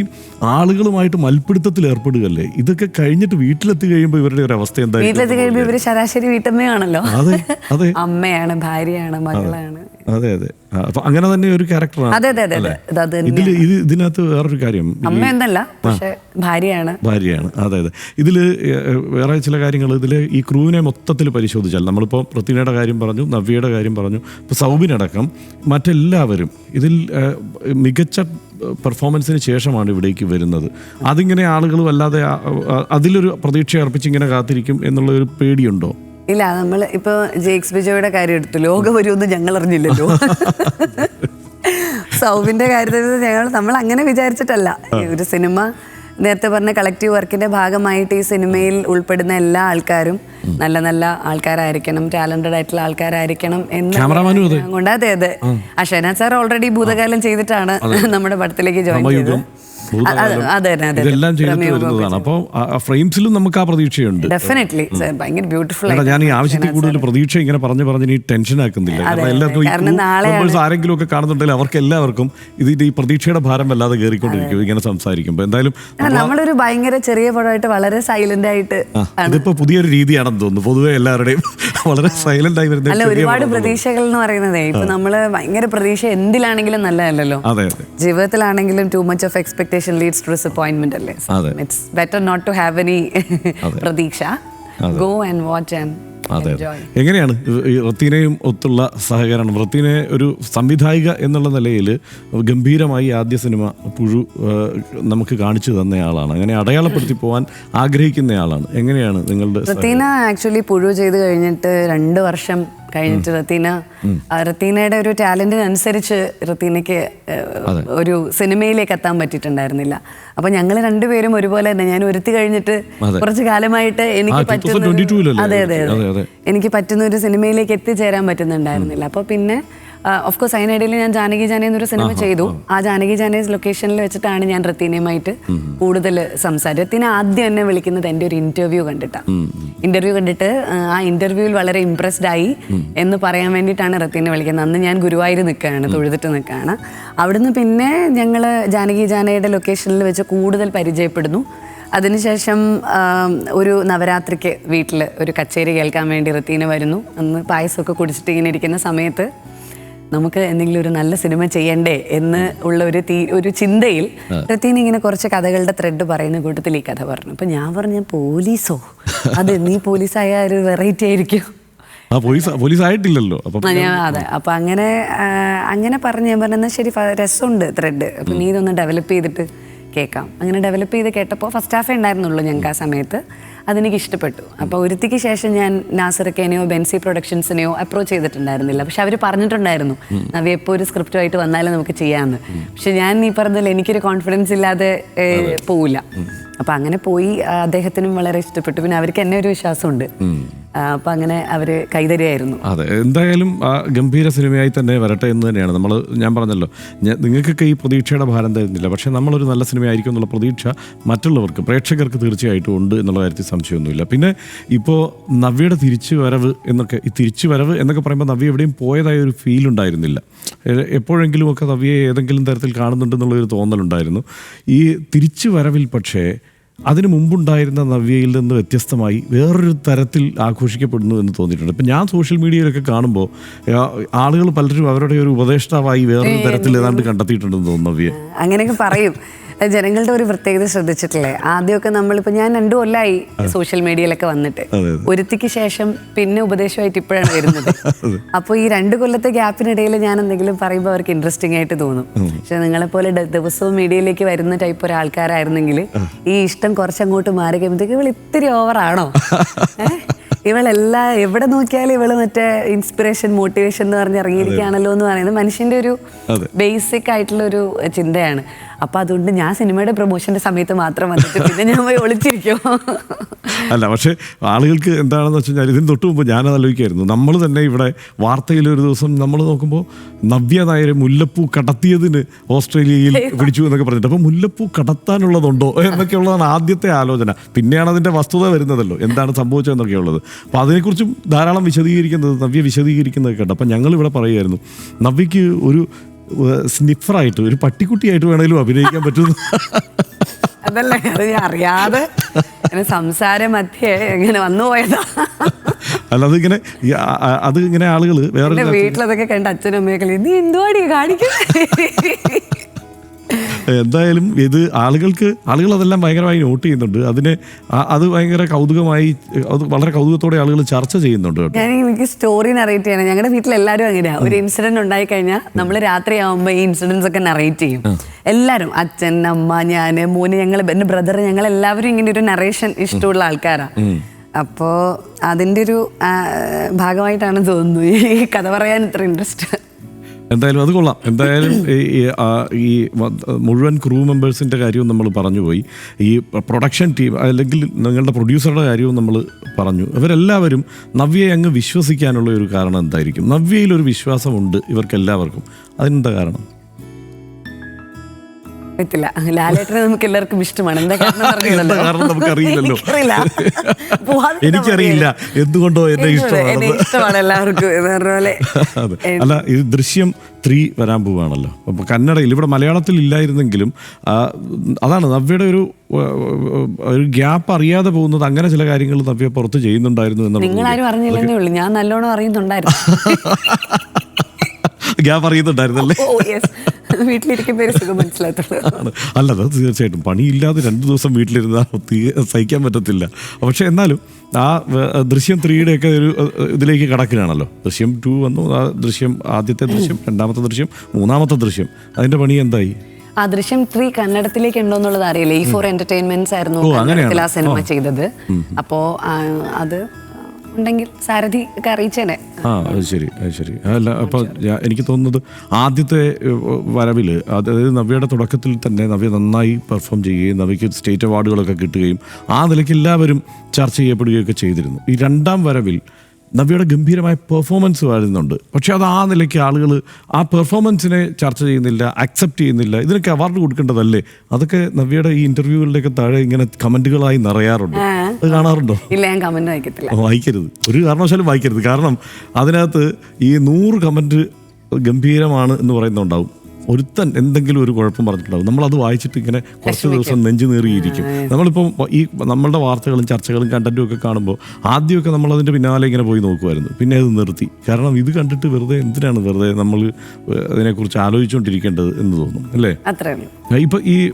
[SPEAKER 1] ആളുകളുമായിട്ട് മൽപ്പിടുത്തത്തിൽ ഏർപ്പെടുകയല്ലേ? ഇതൊക്കെ കഴിഞ്ഞിട്ട് വീട്ടിലെത്തി കഴിയുമ്പോൾ ഇവരുടെ ഒരു അവസ്ഥ
[SPEAKER 2] വീട്ടിലെത്തി
[SPEAKER 1] എന്തായിരിക്കും
[SPEAKER 2] കഴിയുമ്പോൾ ഇവർ ശരാശരി വീട്ടമ്മയാണല്ലോ.
[SPEAKER 1] അതെ അതെ.
[SPEAKER 2] അമ്മയാണ് ഭാര്യയാണ് മകളാണ്.
[SPEAKER 1] അതെ അതെ. അപ്പൊ അങ്ങനെ തന്നെ ഒരു ക്യാരക്ടറാണ്
[SPEAKER 2] അതെ അതെ അതെ അതെ. ഇത് അത് തന്നെ.
[SPEAKER 1] ഇതിൽ ഇത് ഇതിനകത്ത് വേറൊരു കാര്യം. ഈ
[SPEAKER 2] അമ്മ എന്നല്ല പക്ഷെ ഭാര്യയാണ്.
[SPEAKER 1] ഭാര്യയാണ്. അതെ അതെ. ഇതിൽ വേറെ ചില കാര്യങ്ങൾ ഇതിൽ ഈ ക്രൂവിനെ മൊത്തത്തിൽ പരിശോധിച്ചാൽ നമ്മളിപ്പോൾ പൃഥ്വിയുടെ കാര്യം പറഞ്ഞു നവ്യയുടെ കാര്യം പറഞ്ഞു ഇപ്പോൾ സൗബിനടക്കം മറ്റെല്ലാവരും ഇതിൽ ഏഹ്, മികച്ച പെർഫോമൻസിന് ശേഷമാണ് ഇവിടേക്ക് വരുന്നത്. അതിങ്ങനെ ആളുകൾ വല്ലാതെ ആ- ആ- അതിലൊരു പ്രതീക്ഷ അർപ്പിച്ച് ഇങ്ങനെ കാത്തിരിക്കും എന്നുള്ള ഒരു പേടിയുണ്ടോ?
[SPEAKER 2] ഇല്ല നമ്മൾ ഇപ്പൊ ജേക്സ് ബിജോയുടെ കാര്യം എടുത്തു. ലോകം വരുമെന്ന് ഞങ്ങൾ അറിഞ്ഞില്ലല്ലോ സൗബിന്റെ കാര്യത്തിൽ ഞങ്ങൾ നമ്മൾ അങ്ങനെ വിചാരിച്ചിട്ടല്ല. ഒരു സിനിമ നേരത്തെ പറഞ്ഞ കളക്റ്റീവ് വർക്കിന്റെ ഭാഗമായിട്ട് ഈ സിനിമയിൽ ഉൾപ്പെടുന്ന എല്ലാ ആൾക്കാരും നല്ല നല്ല ആൾക്കാരായിരിക്കണം ടാലന്റഡ് ആയിട്ടുള്ള ആൾക്കാരായിരിക്കണം എന്ന്. കൊണ്ട് അതെ. അതെ അഷന സാർ ഓൾറെഡി ഭൂതകാലം ചെയ്തിട്ടാണ് നമ്മുടെ പടത്തിലേക്ക് ജോയിൻ ചെയ്തത്.
[SPEAKER 1] ഇതെല്ലാം ചെയ്തിട്ട് വരുന്നതാണ്. അപ്പോൾ ഫ്രെയിംസിലും നമുക്ക് ആ പ്രതീക്ഷയുണ്ട്.
[SPEAKER 2] ഡെഫിനറ്റ്ലി ഭയങ്കര ബ്യൂട്ടിഫുൾ
[SPEAKER 1] ഞാൻ ഈ ആവശ്യത്തിൽ കൂടുതൽ പ്രതീക്ഷ ഇങ്ങനെ പറഞ്ഞു പറഞ്ഞ് നീ ടെൻഷൻ ആക്കുന്നില്ല. കാരണം എല്ലാവർക്കും ഈ ആരെങ്കിലും ഒക്കെ കാണുന്നുണ്ടെങ്കിൽ അവർക്ക് എല്ലാവർക്കും ഇതിന്റെ ഈ പ്രതീക്ഷയുടെ ഭാരം വല്ലാതെ കയറിക്കൊണ്ടിരിക്കും ഇങ്ങനെ സംസാരിക്കുമ്പോൾ എന്തായാലും
[SPEAKER 2] നമ്മളൊരു ഭയങ്കര ചെറിയ പടമായിട്ട് വളരെ സൈലന്റ് ആയിട്ട്
[SPEAKER 1] ഇതിപ്പോ പുതിയൊരു രീതിയാണെന്ന് തോന്നുന്നു. പൊതുവെ എല്ലാവരുടെയും വളരെ സൈലന്റ് ആയി വരുന്ന
[SPEAKER 2] അല്ല ഒരുപാട്
[SPEAKER 1] പടം.
[SPEAKER 2] പ്രതീക്ഷകൾ എന്ന് പറയുന്നത് ഇപ്പൊ നമ്മൾ ഭയങ്കര പ്രതീക്ഷ എന്തിലാണെങ്കിലും നല്ലതല്ലല്ലോ. ജീവിതത്തിലാണെങ്കിലും too much of expectation leads to disappointment അല്ലേ. It's better not to have any പ്രതീക്ഷ. ഗോ ആൻഡ് വാച്ച് ആൻഡ്
[SPEAKER 1] അതെ എങ്ങനെയാണ് ഈ റത്തീനയും ഒത്തുള്ള സഹകരണം? റത്തീനെ ഒരു സംവിധായിക എന്നുള്ള നിലയിൽ ഗംഭീരമായി ആദ്യ സിനിമ പുഴു നമുക്ക് കാണിച്ചു തന്നയാളാണ്. അങ്ങനെ അടയാളപ്പെടുത്തി പോകാൻ ആഗ്രഹിക്കുന്നയാളാണ്. എങ്ങനെയാണ് നിങ്ങളുടെ
[SPEAKER 2] റത്തീന ആക്ച്വലി പുഴു ചെയ്ത് കഴിഞ്ഞിട്ട് രണ്ട് വർഷം കഴിഞ്ഞിട്ട് റത്തീന റത്തീനയുടെ ഒരു ടാലന്റിനനുസരിച്ച് റത്തീനയ്ക്ക് ഒരു സിനിമയിലേക്ക് എത്താൻ പറ്റിയിട്ടുണ്ടായിരുന്നില്ല. അപ്പൊ ഞങ്ങൾ രണ്ടുപേരും ഒരുപോലെ തന്നെ ഞാൻ ഒരുത്തി കഴിഞ്ഞിട്ട് കുറച്ച് കാലമായിട്ട് എനിക്ക് പറ്റുന്ന അതെ, അതെ
[SPEAKER 1] അതെ.
[SPEAKER 2] എനിക്ക് പറ്റുന്ന ഒരു സിനിമയിലേക്ക് എത്തിച്ചേരാൻ പറ്റുന്നുണ്ടായിരുന്നില്ല. അപ്പൊ പിന്നെ ഓഫ് കോഴ്സ് അതിനിടയിൽ ഞാൻ ജാനകി ജാനേ എന്നൊരു സിനിമ ചെയ്തു. ആ. ജാനകി ജാനേസ് ലൊക്കേഷനിൽ വെച്ചിട്ടാണ് ഞാൻ റത്തീനയുമായിട്ട് കൂടുതൽ സംസാരിച്ചത്. റത്തീന ആദ്യം എന്നെ വിളിക്കുന്നത് എന്റെ ഒരു ഇന്റർവ്യൂ കണ്ടിട്ടാണ്. ഇന്റർവ്യൂ കണ്ടിട്ട് ആ, ഇന്റർവ്യൂവിൽ വളരെ ഇംപ്രസ്ഡ് ആയി എന്ന് പറയാൻ വേണ്ടിയിട്ടാണ് റത്തീനെ വിളിക്കുന്നത്. അന്ന് ഞാൻ ഗുരുവായൂർ നിൽക്കുകയാണ് തൊഴുതിട്ട് നിൽക്കുകയാണ്. അവിടുന്ന് പിന്നെ ഞങ്ങൾ ജാനകി ജാനയുടെ ലൊക്കേഷനിൽ വെച്ച് കൂടുതൽ പരിചയപ്പെടുന്നു. അതിനുശേഷം ഒരു നവരാത്രിക്ക് വീട്ടിൽ ഒരു കച്ചേരി കേൾക്കാൻ വേണ്ടി റത്തീന വരുന്നു. അന്ന് പായസമൊക്കെ കുടിച്ചിട്ട് ഇങ്ങനെ ഇരിക്കുന്ന സമയത്ത് നമുക്ക് എന്തെങ്കിലും ഒരു നല്ല സിനിമ ചെയ്യണ്ടേ എന്ന് ഉള്ള ഒരു തീ ഒരു ചിന്തയിൽ പ്രത്യേകം ഇങ്ങനെ കുറച്ച് കഥകളുടെ ത്രെഡ് പറയുന്ന കൂട്ടത്തിൽ ഈ കഥ പറഞ്ഞു. അപ്പൊ ഞാൻ പറഞ്ഞു പോലീസോ? അത് നീ പോലീസായ ഒരു വെറൈറ്റി ആയിരിക്കും.
[SPEAKER 1] ആ പോലീസ് പോലീസ് ആയിട്ടില്ലല്ലോ
[SPEAKER 2] അതെ. അപ്പൊ അങ്ങനെ അങ്ങനെ പറഞ്ഞ് ഞാൻ പറഞ്ഞാൽ ശരി രസമുണ്ട് ത്രെഡ് അപ്പൊ നീ ഇതൊന്ന് ഡെവലപ്പ് ചെയ്തിട്ട് കേൾക്കാം. അങ്ങനെ ഡെവലപ്പ് ചെയ്ത് കേട്ടപ്പോൾ ഫസ്റ്റ് ഹാഫേ ഉണ്ടായിരുന്നുള്ളൂ ഞങ്ങൾക്ക് ആ സമയത്ത്. അതെനിക്ക് ഇഷ്ടപ്പെട്ടു അപ്പോൾ ഒരുത്തിക്ക് ശേഷം ഞാൻ നാസറക്കേനെയോ ബെൻസി പ്രൊഡക്ഷൻസിനെയോ അപ്രോച്ച് ചെയ്തിട്ടുണ്ടായിരുന്നില്ല. പക്ഷെ അവർ പറഞ്ഞിട്ടുണ്ടായിരുന്നു നവ്യ എപ്പോൾ ഒരു സ്ക്രിപ്റ്റുമായിട്ട് വന്നാലും നമുക്ക് ചെയ്യാമെന്ന് പക്ഷെ ഞാൻ ഈ പറഞ്ഞതിൽ എനിക്കൊരു കോൺഫിഡൻസ് ഇല്ലാതെ പോവില്ല. അപ്പൊ അങ്ങനെ പോയി അദ്ദേഹത്തിനും വളരെ ഇഷ്ടപ്പെട്ടു. പിന്നെ അവർക്ക് എന്നെ ഒരു വിശ്വാസമുണ്ട്. അപ്പൊ അങ്ങനെ അവർ കൈതരിയായിരുന്നു.
[SPEAKER 1] അതെ എന്തായാലും ആ ഗംഭീര സിനിമയായി തന്നെ വരട്ടെ എന്ന് തന്നെയാണ്. നമ്മൾ ഞാൻ പറഞ്ഞല്ലോ നിങ്ങൾക്കൊക്കെ ഈ പ്രതീക്ഷയുടെ ഭാരം തരുന്നില്ല. പക്ഷെ നമ്മളൊരു നല്ല സിനിമയായിരിക്കും എന്നുള്ള പ്രതീക്ഷ മറ്റുള്ളവർക്ക് പ്രേക്ഷകർക്ക് തീർച്ചയായിട്ടും ഉണ്ട് എന്നുള്ള കാര്യത്തിൽ സംശയമൊന്നുമില്ല. പിന്നെ ഇപ്പോൾ നവ്യയുടെ തിരിച്ചു വരവ് എന്നൊക്കെ ഈ തിരിച്ചു വരവ് എന്നൊക്കെ പറയുമ്പോൾ നവ്യ എവിടെയും പോയതായ ഒരു ഫീൽ ഉണ്ടായിരുന്നില്ല. എപ്പോഴെങ്കിലും ഒക്കെ നവ്യയെ ഏതെങ്കിലും തരത്തിൽ കാണുന്നുണ്ടെന്നുള്ളൊരു തോന്നലുണ്ടായിരുന്നു. ഈ തിരിച്ചു വരവിൽ പക്ഷേ അതിനു മുമ്പുണ്ടായിരുന്ന നവ്യയിൽ നിന്ന് വ്യത്യസ്തമായി വേറൊരു തരത്തിൽ ആഘോഷിക്കപ്പെടുന്നു എന്ന് തോന്നിയിട്ടുണ്ട്. ഇപ്പം ഞാൻ സോഷ്യൽ മീഡിയയിലൊക്കെ കാണുമ്പോൾ ആളുകൾ പലരും അവരുടെ ഒരു ഉപദേഷ്ടാവായി വേറൊരു തരത്തിൽ ഏതാണ്ട് കണ്ടെത്തിയിട്ടുണ്ടെന്ന് തോന്നുന്നു നവ്യെ.
[SPEAKER 2] അങ്ങനെയൊക്കെ പറയും. ജനങ്ങളുടെ ഒരു പ്രത്യേകത ശ്രദ്ധിച്ചിട്ടില്ലേ? ആദ്യമൊക്കെ നമ്മളിപ്പോ ഞാൻ രണ്ടു കൊല്ലായി സോഷ്യൽ മീഡിയയിലൊക്കെ വന്നിട്ട്. ഒരുത്തിക്ക് ശേഷം പിന്നെ ഉപദേശമായിട്ട് ഇപ്പോഴാണ് വരുന്നത്. അപ്പോൾ ഈ രണ്ട് കൊല്ലത്തെ ഗ്യാപ്പിനിടയിൽ ഞാൻ എന്തെങ്കിലും പറയുമ്പോൾ അവർക്ക് ഇൻട്രസ്റ്റിംഗ് ആയിട്ട് തോന്നും. പക്ഷെ നിങ്ങളെ പോലെ ദിവസവും മീഡിയയിലേക്ക് വരുന്ന ടൈപ്പ് ഒരാൾക്കാരായിരുന്നെങ്കിൽ ഈ ഇഷ്ടം കുറച്ചങ്ങോട്ട് മാറി കഴിയുമ്പോഴത്തേക്ക് ഇവൾ ഇത്തിരി ഓവറാണോ ഇവളെല്ലാ എവിടെ നോക്കിയാലും ഇവൾ മറ്റേ ഇൻസ്പിറേഷൻ മോട്ടിവേഷൻ എന്ന് പറഞ്ഞ് ഇറങ്ങിയിരിക്കുകയാണല്ലോ എന്ന് പറയുന്നത് മനുഷ്യന്റെ ഒരു ബേസിക് ആയിട്ടുള്ള ഒരു ചിന്തയാണ്. അപ്പൊ അതുകൊണ്ട് ഞാൻ സിനിമയുടെ പ്രൊമോഷന്റെ സമയത്ത് മാത്രം വന്നിട്ട് പിന്നെ ഞാൻ പോയി ഒളിച്ചിരിക്കും.
[SPEAKER 1] അല്ല പക്ഷേ ആളുകൾക്ക് എന്താണെന്ന് വെച്ച് കഴിഞ്ഞാൽ ഇതിന് തൊട്ട് മുമ്പ് ഞാനത് ആലോചിക്കായിരുന്നു. നമ്മൾ തന്നെ ഇവിടെ വാർത്തയിൽ ഒരു ദിവസം നമ്മൾ നോക്കുമ്പോൾ നവ്യ നായർ മുല്ലപ്പൂ കടത്തിയതിന് ഓസ്ട്രേലിയയിൽ പിടിച്ചു എന്നൊക്കെ പറഞ്ഞിട്ട്. അപ്പോൾ മുല്ലപ്പൂ കടത്താനുള്ളതുണ്ടോ എന്നൊക്കെയുള്ളതാണ് ആദ്യത്തെ ആലോചന. പിന്നെയാണ് അതിന്റെ വസ്തുത വരുന്നതല്ലോ. എന്താണ് സംഭവിച്ചതെന്നൊക്കെ ഉള്ളത് അപ്പോൾ അതിനെക്കുറിച്ചും ധാരാളം വിശദീകരിക്കുന്നത് നവ്യ വിശദീകരിക്കുന്നത് കേട്ടോ. അപ്പം ഞങ്ങളിവിടെ പറയുമായിരുന്നു നവ്യക്ക് ഒരു സ്നിഫറായിട്ട് ഒരു പട്ടിക്കുട്ടിയായിട്ട് വേണമെങ്കിലും അഭിനയിക്കാൻ പറ്റുന്നു
[SPEAKER 2] അതല്ലേ അത് ഞാൻ അറിയാതെ ഇങ്ങനെ സംസാരം മധ്യേ ഇങ്ങനെ വന്നു പോയതാ.
[SPEAKER 1] അത് ആളുകൾ വേറെ
[SPEAKER 2] വീട്ടിലതൊക്കെ കണ്ട അച്ഛനും അമ്മയൊക്കെ നീ എന്തുവാടി കാണിക്കുന്നത്
[SPEAKER 1] എന്തായാലും ഇത് ആളുകൾക്ക് ആളുകൾ അതെല്ലാം ഭയങ്കരമായി നോട്ട് ചെയ്യുന്നുണ്ട്. അതിന് അത് ഭയങ്കര കൗതുകമായി അത് വളരെ കൗതുകത്തോടെ ആളുകൾ ചർച്ച ചെയ്യുന്നുണ്ട്
[SPEAKER 2] ഞാൻ എനിക്ക് സ്റ്റോറി നറേറ്റ് ചെയ്യണം ഞങ്ങളുടെ വീട്ടിൽ എല്ലാവരും അങ്ങനെ ഒരു ഇൻസിഡന്റ് ഉണ്ടായി കഴിഞ്ഞാൽ നമ്മൾ രാത്രി ആവുമ്പോൾ ഈ ഇൻസിഡൻസ് ഒക്കെ നറേറ്റ് ചെയ്യും. എല്ലാവരും അച്ഛൻ അമ്മ ഞാൻ മോന് ഞങ്ങൾ എന്റെ ബ്രദർ ഞങ്ങൾ എല്ലാവരും ഇങ്ങനെ ഒരു നറേഷൻ ഇഷ്ടമുള്ള ആൾക്കാരാണ് അപ്പോ അതിന്റെ ഒരു ഭാഗമായിട്ടാണ് തോന്നുന്നു ഈ കഥ പറയാൻ ഇത്ര ഇൻട്രസ്റ്റ്
[SPEAKER 1] എന്തായാലും അത് കൊള്ളാം. എന്തായാലും ഈ മുഴുവൻ ക്രൂ മെമ്പേഴ്സിന്റെ കാര്യവും നമ്മൾ പറഞ്ഞു പോയി. ഈ പ്രൊഡക്ഷൻ ടീം അല്ലെങ്കിൽ നിങ്ങളുടെ പ്രൊഡ്യൂസറുടെ കാര്യവും നമ്മൾ പറഞ്ഞു. ഇവരെല്ലാവരും നവ്യയെ അങ്ങ് വിശ്വസിക്കാനുള്ള ഒരു കാരണം എന്തായിരിക്കും? നവ്യയിൽ ഒരു വിശ്വാസമുണ്ട് ഇവർക്കെല്ലാവർക്കും. അതിനെന്താ കാരണം?
[SPEAKER 2] അറിയത്തില്ല ലാലേട്ടനെ നമുക്ക് എല്ലാവർക്കും ഇഷ്ടമാണ്. എന്താ കാരണം
[SPEAKER 1] നമുക്കറിയില്ലല്ലോ?
[SPEAKER 2] എനിക്കറിയില്ല.
[SPEAKER 1] എന്തുകൊണ്ടോ എന്നെ ഇഷ്ടമാണ്
[SPEAKER 2] ഇഷ്ടമാണ് എല്ലാവർക്കും
[SPEAKER 1] അല്ല ഇത് ദൃശ്യം ത്രീ വരാൻ പോവുകയാണല്ലോ അപ്പോൾ കന്നഡയിൽ ഇവിടെ മലയാളത്തിൽ ഇല്ലായിരുന്നെങ്കിലും അതാണ് നവ്യയുടെ ഒരു ഒരു ഗ്യാപ്പ് അറിയാതെ പോകുന്നത് അങ്ങനെ ചില കാര്യങ്ങൾ നവ്യ പുറത്ത് ചെയ്യുന്നുണ്ടായിരുന്നു എന്നുള്ളത്
[SPEAKER 2] നിങ്ങളാരും അറിഞ്ഞില്ലെന്നേ ഉള്ളൂ. ഞാൻ നല്ലോണം അറിയുന്നുണ്ടായിരുന്നു.
[SPEAKER 1] ഗ്യാപ്പ് അറിയുന്നുണ്ടായിരുന്നല്ലേ?
[SPEAKER 2] ഓ യെസ് വീട്ടിലിരിക്കുമ്പോ സുഖം മനസ്സിലാത്തുള്ളൂ
[SPEAKER 1] അല്ല അത് തീർച്ചയായിട്ടും. പണിയില്ലാതെ രണ്ട് ദിവസം വീട്ടിലിരുന്നാൽ സഹിക്കാൻ പറ്റത്തില്ല. പക്ഷെ എന്നാലും ആ ദൃശ്യം ത്രീയുടെയൊക്കെ ഒരു ഇതിലേക്ക് കടക്കുകയാണല്ലോ. ദൃശ്യം ടു വന്നു ആ ദൃശ്യം ആദ്യത്തെ ദൃശ്യം രണ്ടാമത്തെ ദൃശ്യം മൂന്നാമത്തെ ദൃശ്യം. അതിന്റെ പണി എന്തായി?
[SPEAKER 2] ആ ദൃശ്യം ത്രീ കന്നഡത്തിലേക്ക് ഉണ്ടോ എന്നുള്ളത് അറിയില്ല. ഈ ഫോർ എന്റർടൈൻമെന്റ്സ് ആയിരുന്നു ആ. സിനിമ ചെയ്തത് അപ്പോ അത് ഉണ്ടെങ്കിൽ സാരഥി അറിയിച്ചേനെ.
[SPEAKER 1] ആ അത് ശരി അത് ശരി. അല്ല അപ്പോൾ എനിക്ക് തോന്നുന്നത് ആദ്യത്തെ വരവിൽ അതായത് നവ്യയുടെ തുടക്കത്തിൽ തന്നെ നവ്യ നന്നായി പെർഫോം ചെയ്യുകയും നവ്യക്ക് സ്റ്റേറ്റ് അവാർഡുകളൊക്കെ കിട്ടുകയും ആ നിലയ്ക്ക് എല്ലാവരും ചർച്ച ചെയ്യപ്പെടുകയൊക്കെ ചെയ്തിരുന്നു. ഈ രണ്ടാം വരവിൽ നവ്യയുടെ ഗംഭീരമായ പെർഫോമൻസ് വരുന്നുണ്ട്. പക്ഷേ അത് ആ നിലയ്ക്ക് ആളുകൾ ആ പെർഫോമൻസിനെ ചർച്ച ചെയ്യുന്നില്ല അക്സെപ്റ്റ് ചെയ്യുന്നില്ല. ഇതിനൊക്കെ അവാർഡ് കൊടുക്കേണ്ടതല്ലേ? അതൊക്കെ നവ്യയുടെ ഈ ഇന്റർവ്യൂകളുടെയൊക്കെ താഴെ ഇങ്ങനെ കമന്റുകളായി നിറയാറുണ്ട്. അത് കാണാറുണ്ടോ?
[SPEAKER 2] ഇല്ല ഞാൻ കമന്റ് വായിക്കത്തില്ല.
[SPEAKER 1] വായിക്കരുത്. ഒരു കാരണവശാലും വായിക്കരുത്. കാരണം അതിനകത്ത് ഈ നൂറ് കമന്റ് ഗംഭീരമാണ് എന്ന് പറയുന്നുണ്ടാവും. ഒരുത്തൻ എന്തെങ്കിലും ഒരു കുഴപ്പം പറഞ്ഞിട്ടുണ്ടാവും. നമ്മളത് വായിച്ചിട്ട് ഇങ്ങനെ കുറച്ച് ദിവസം നെഞ്ചു നേറിയിരിക്കും. നമ്മളിപ്പോൾ ഈ നമ്മളുടെ വാർത്തകളും ചർച്ചകളും കണ്ടന്റും ഒക്കെ കാണുമ്പോൾ ആദ്യമൊക്കെ നമ്മൾ അതിന്റെ പിന്നാലെ ഇങ്ങനെ പോയി നോക്കുമായിരുന്നു. പിന്നെ അത് നിർത്തി. കാരണം ഇത് കണ്ടിട്ട് വെറുതെ എന്തിനാണ് വെറുതെ നമ്മൾ അതിനെക്കുറിച്ച് ആലോചിച്ചുകൊണ്ടിരിക്കേണ്ടത് എന്ന് തോന്നും. അല്ലേ? ഇപ്പൊ ഈ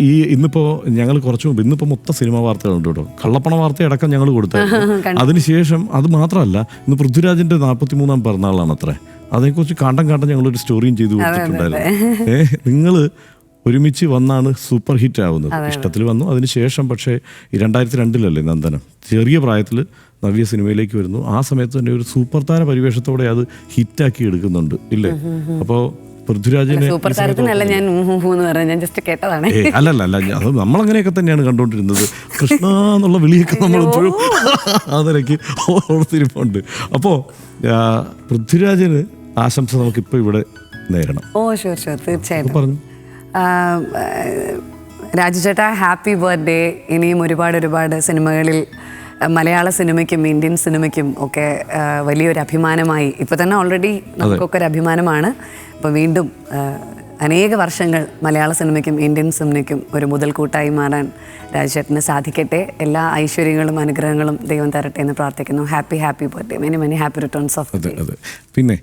[SPEAKER 1] ഈ ഇന്നിപ്പോ ഞങ്ങൾ കുറച്ചു മുമ്പ് ഇന്നിപ്പോ മൊത്തം സിനിമാ വാർത്തകളുണ്ട് കേട്ടോ. കള്ളപ്പണ വാർത്തയടക്കം ഞങ്ങൾ കൊടുത്തായിരുന്നു. അതിനുശേഷം അത് മാത്രമല്ല ഇന്ന് പൃഥ്വിരാജിന്റെ നാൽപ്പത്തി മൂന്നാം പിറന്നാളാണ് അത്ര അതേക്കുറിച്ച് കാണ്ടം കാണ്ടം ഞങ്ങളൊരു സ്റ്റോറിയും ചെയ്തു കൊടുത്തിട്ടുണ്ടായിരുന്നു. ഏഹ് നിങ്ങൾ ഒരുമിച്ച് വന്നാണ് സൂപ്പർ ഹിറ്റ് ആവുന്നത്. ഇഷ്ടത്തിൽ വന്നു. അതിനുശേഷം പക്ഷേ രണ്ടായിരത്തി രണ്ടിലല്ലേ നന്ദനം? ചെറിയ പ്രായത്തിൽ നവ്യ സിനിമയിലേക്ക് വരുന്നു. ആ സമയത്ത് തന്നെ ഒരു സൂപ്പർ താര പരിവേഷത്തോടെ അത് ഹിറ്റാക്കി എടുക്കുന്നുണ്ട്. ഇല്ലേ? അപ്പോൾ പൃഥ്വിരാജിനെ
[SPEAKER 2] സൂപ്പർ താരത്തിനല്ല ഞാൻ എന്ന് പറഞ്ഞ ഞാൻ ജസ്റ്റ് കേട്ടതാണ്.
[SPEAKER 1] അല്ലല്ല അല്ല അത് നമ്മളങ്ങനെയൊക്കെ തന്നെയാണ് കണ്ടുകൊണ്ടിരുന്നത്. കൃഷ്ണ എന്നുള്ള വിളിയൊക്കെ നമ്മളിപ്പോഴും അതിലേക്ക് ഓർത്തിരിപ്പുണ്ട്. അപ്പോ പൃഥ്വിരാജിന് ആശംസ നമുക്ക് നമുക്കിപ്പോൾ ഇവിടെ നേരണം.
[SPEAKER 2] ഓ ഷുവർ ഷുവർ തീർച്ചയായിട്ടും.
[SPEAKER 1] പറഞ്ഞു.
[SPEAKER 2] രാജു ചേട്ടാ ഹാപ്പി ബർത്ത്ഡേ ഇനിയും ഒരുപാട് ഒരുപാട് സിനിമകളിൽ മലയാള സിനിമയ്ക്കും ഇന്ത്യൻ സിനിമയ്ക്കും ഒക്കെ വലിയൊരു അഭിമാനമായി. ഇപ്പൊ തന്നെ ഓൾറെഡി നമുക്കൊക്കെ ഒരു അഭിമാനമാണ്. അപ്പോൾ വീണ്ടും അനേക വർഷങ്ങൾ മലയാള സിനിമയ്ക്കും ഇന്ത്യൻ സിനിമയ്ക്കും ഒരു മുതൽക്കൂട്ടായി മാറാൻ രാജുചേട്ടന് സാധിക്കട്ടെ. എല്ലാ ഐശ്വര്യങ്ങളും അനുഗ്രഹങ്ങളും ദൈവം തരട്ടെ എന്ന് പ്രാർത്ഥിക്കുന്നു. Happy happy birthday many many happy returns of
[SPEAKER 1] അതെ അതെ. പിന്നെ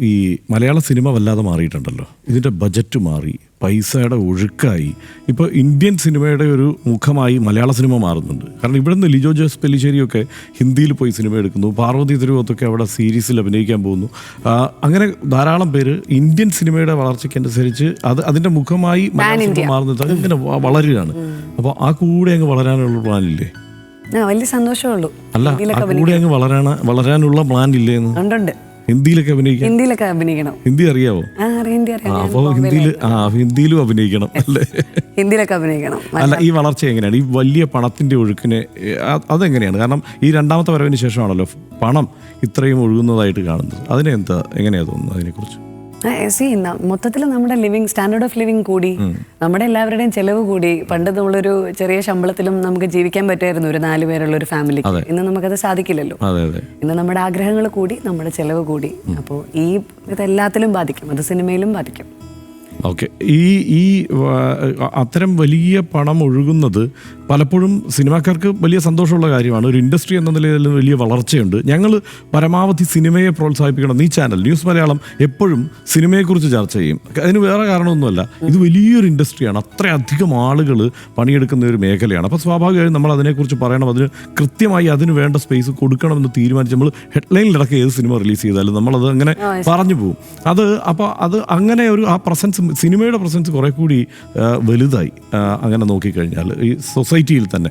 [SPEAKER 1] ഈ മലയാള സിനിമ വല്ലാതെ മാറിയിട്ടുണ്ടല്ലോ. ഇതിന്റെ ബജറ്റ് മാറി. പൈസയുടെ ഒഴുക്കായി. ഇപ്പോൾ ഇന്ത്യൻ സിനിമയുടെ ഒരു മുഖമായി മലയാള സിനിമ മാറുന്നുണ്ട്. കാരണം ഇവിടെ നിന്ന് ലിജോ ജോസ് പെല്ലിശ്ശേരിയൊക്കെ ഹിന്ദിയിൽ പോയി സിനിമ എടുക്കുന്നു. പാർവതി തിരുവോത്തൊക്കെ അവിടെ സീരീസിൽ അഭിനയിക്കാൻ പോകുന്നു. അങ്ങനെ ധാരാളം പേര് ഇന്ത്യൻ സിനിമയുടെ വളർച്ചയ്ക്കനുസരിച്ച് അത് അതിന്റെ മുഖമായി മലയാള സിനിമ മാറുന്നത് അതിങ്ങനെ വളരുകയാണ്. അപ്പോൾ ആ കൂടെ അങ്ങ് വളരാനുള്ള പ്ലാനില്ലേ?
[SPEAKER 2] വലിയ സന്തോഷമേ ഉള്ളൂ.
[SPEAKER 1] അല്ല കൂടെ അങ്ങ് വളരാന വളരാനുള്ള പ്ലാൻ ഇല്ലേന്ന്
[SPEAKER 2] ഉണ്ടുണ്ട്
[SPEAKER 1] ഹിന്ദിയിലൊക്കെ അഭിനയിക്കണം
[SPEAKER 2] ഹിന്ദിയിലൊക്കെ അഭിനയിക്കണം.
[SPEAKER 1] ഹിന്ദി അറിയാവോ? അപ്പോൾ ഹിന്ദിയിൽ ആ ഹിന്ദിയിലും അഭിനയിക്കണം അല്ലേ?
[SPEAKER 2] ഹിന്ദിയിലൊക്കെ അഭിനയിക്കണം.
[SPEAKER 1] അല്ല ഈ വളർച്ച എങ്ങനെയാണ്? ഈ വലിയ പണത്തിന്റെ ഒഴുക്കിനെ അതെങ്ങനെയാണ്? കാരണം ഈ രണ്ടാമത്തെ വരവിന് ശേഷമാണല്ലോ പണം ഇത്രയും ഒഴുകുന്നതായിട്ട് കാണുന്നത്. അതിനെന്താ എങ്ങനെയാ തോന്നുന്നത് അതിനെക്കുറിച്ച്?
[SPEAKER 2] സി മൊത്തത്തിൽ നമ്മുടെ ലിവിങ് സ്റ്റാൻഡേർഡ് ഓഫ് ലിവിങ് കൂടി നമ്മുടെ എല്ലാവരുടെയും ചെലവ് കൂടി പണ്ട് നമ്മളൊരു ചെറിയ ശമ്പളത്തിലും നമുക്ക് ജീവിക്കാൻ പറ്റുമായിരുന്നു ഒരു നാല് പേരുള്ള ഒരു ഫാമിലിക്ക് ഇന്ന് നമുക്കത് സാധിക്കില്ലല്ലോ. ഇന്ന് നമ്മുടെ ആഗ്രഹങ്ങൾ കൂടി നമ്മുടെ ചെലവ് കൂടി. അപ്പോൾ ഈ ഇതെല്ലാത്തിലും ബാധിക്കും. അത് സിനിമയിലും ബാധിക്കും.
[SPEAKER 1] ഓക്കെ. ഈ ഈ അത്തരം വലിയ പണം ഒഴുകുന്നത് പലപ്പോഴും സിനിമാക്കാർക്ക് വലിയ സന്തോഷമുള്ള കാര്യമാണ്. ഒരു ഇൻഡസ്ട്രി എന്ന നിലയിൽ വലിയ വളർച്ചയുണ്ട്. ഞങ്ങൾ പരമാവധി സിനിമയെ പ്രോത്സാഹിപ്പിക്കണം. ഈ ചാനൽ ന്യൂസ് മലയാളം എപ്പോഴും സിനിമയെക്കുറിച്ച് ചർച്ച ചെയ്യും. അതിന് വേറെ കാരണമൊന്നുമല്ല. ഇത് വലിയൊരു ഇൻഡസ്ട്രിയാണ്. അത്രയധികം ആളുകൾ പണിയെടുക്കുന്ന ഒരു മേഖലയാണ്. അപ്പോൾ സ്വാഭാവികമായും നമ്മൾ അതിനെക്കുറിച്ച് പറയണം. അതിന് കൃത്യമായി അതിന് വേണ്ട സ്പേസ് കൊടുക്കണമെന്ന് തീരുമാനിച്ച് നമ്മൾ ഹെഡ്ലൈനിലിടക്ക് ഏത് സിനിമ റിലീസ് ചെയ്താലും നമ്മളത് അങ്ങനെ പറഞ്ഞു പോകും. അത് അപ്പോൾ അത് അങ്ങനെ ഒരു ആ പ്രസൻസ് സിനിമയുടെ പ്രസൻസ് കുറെ കൂടി വലുതായി. അങ്ങനെ നോക്കിക്കഴിഞ്ഞാൽ ഈ സൊസൈറ്റിയിൽ തന്നെ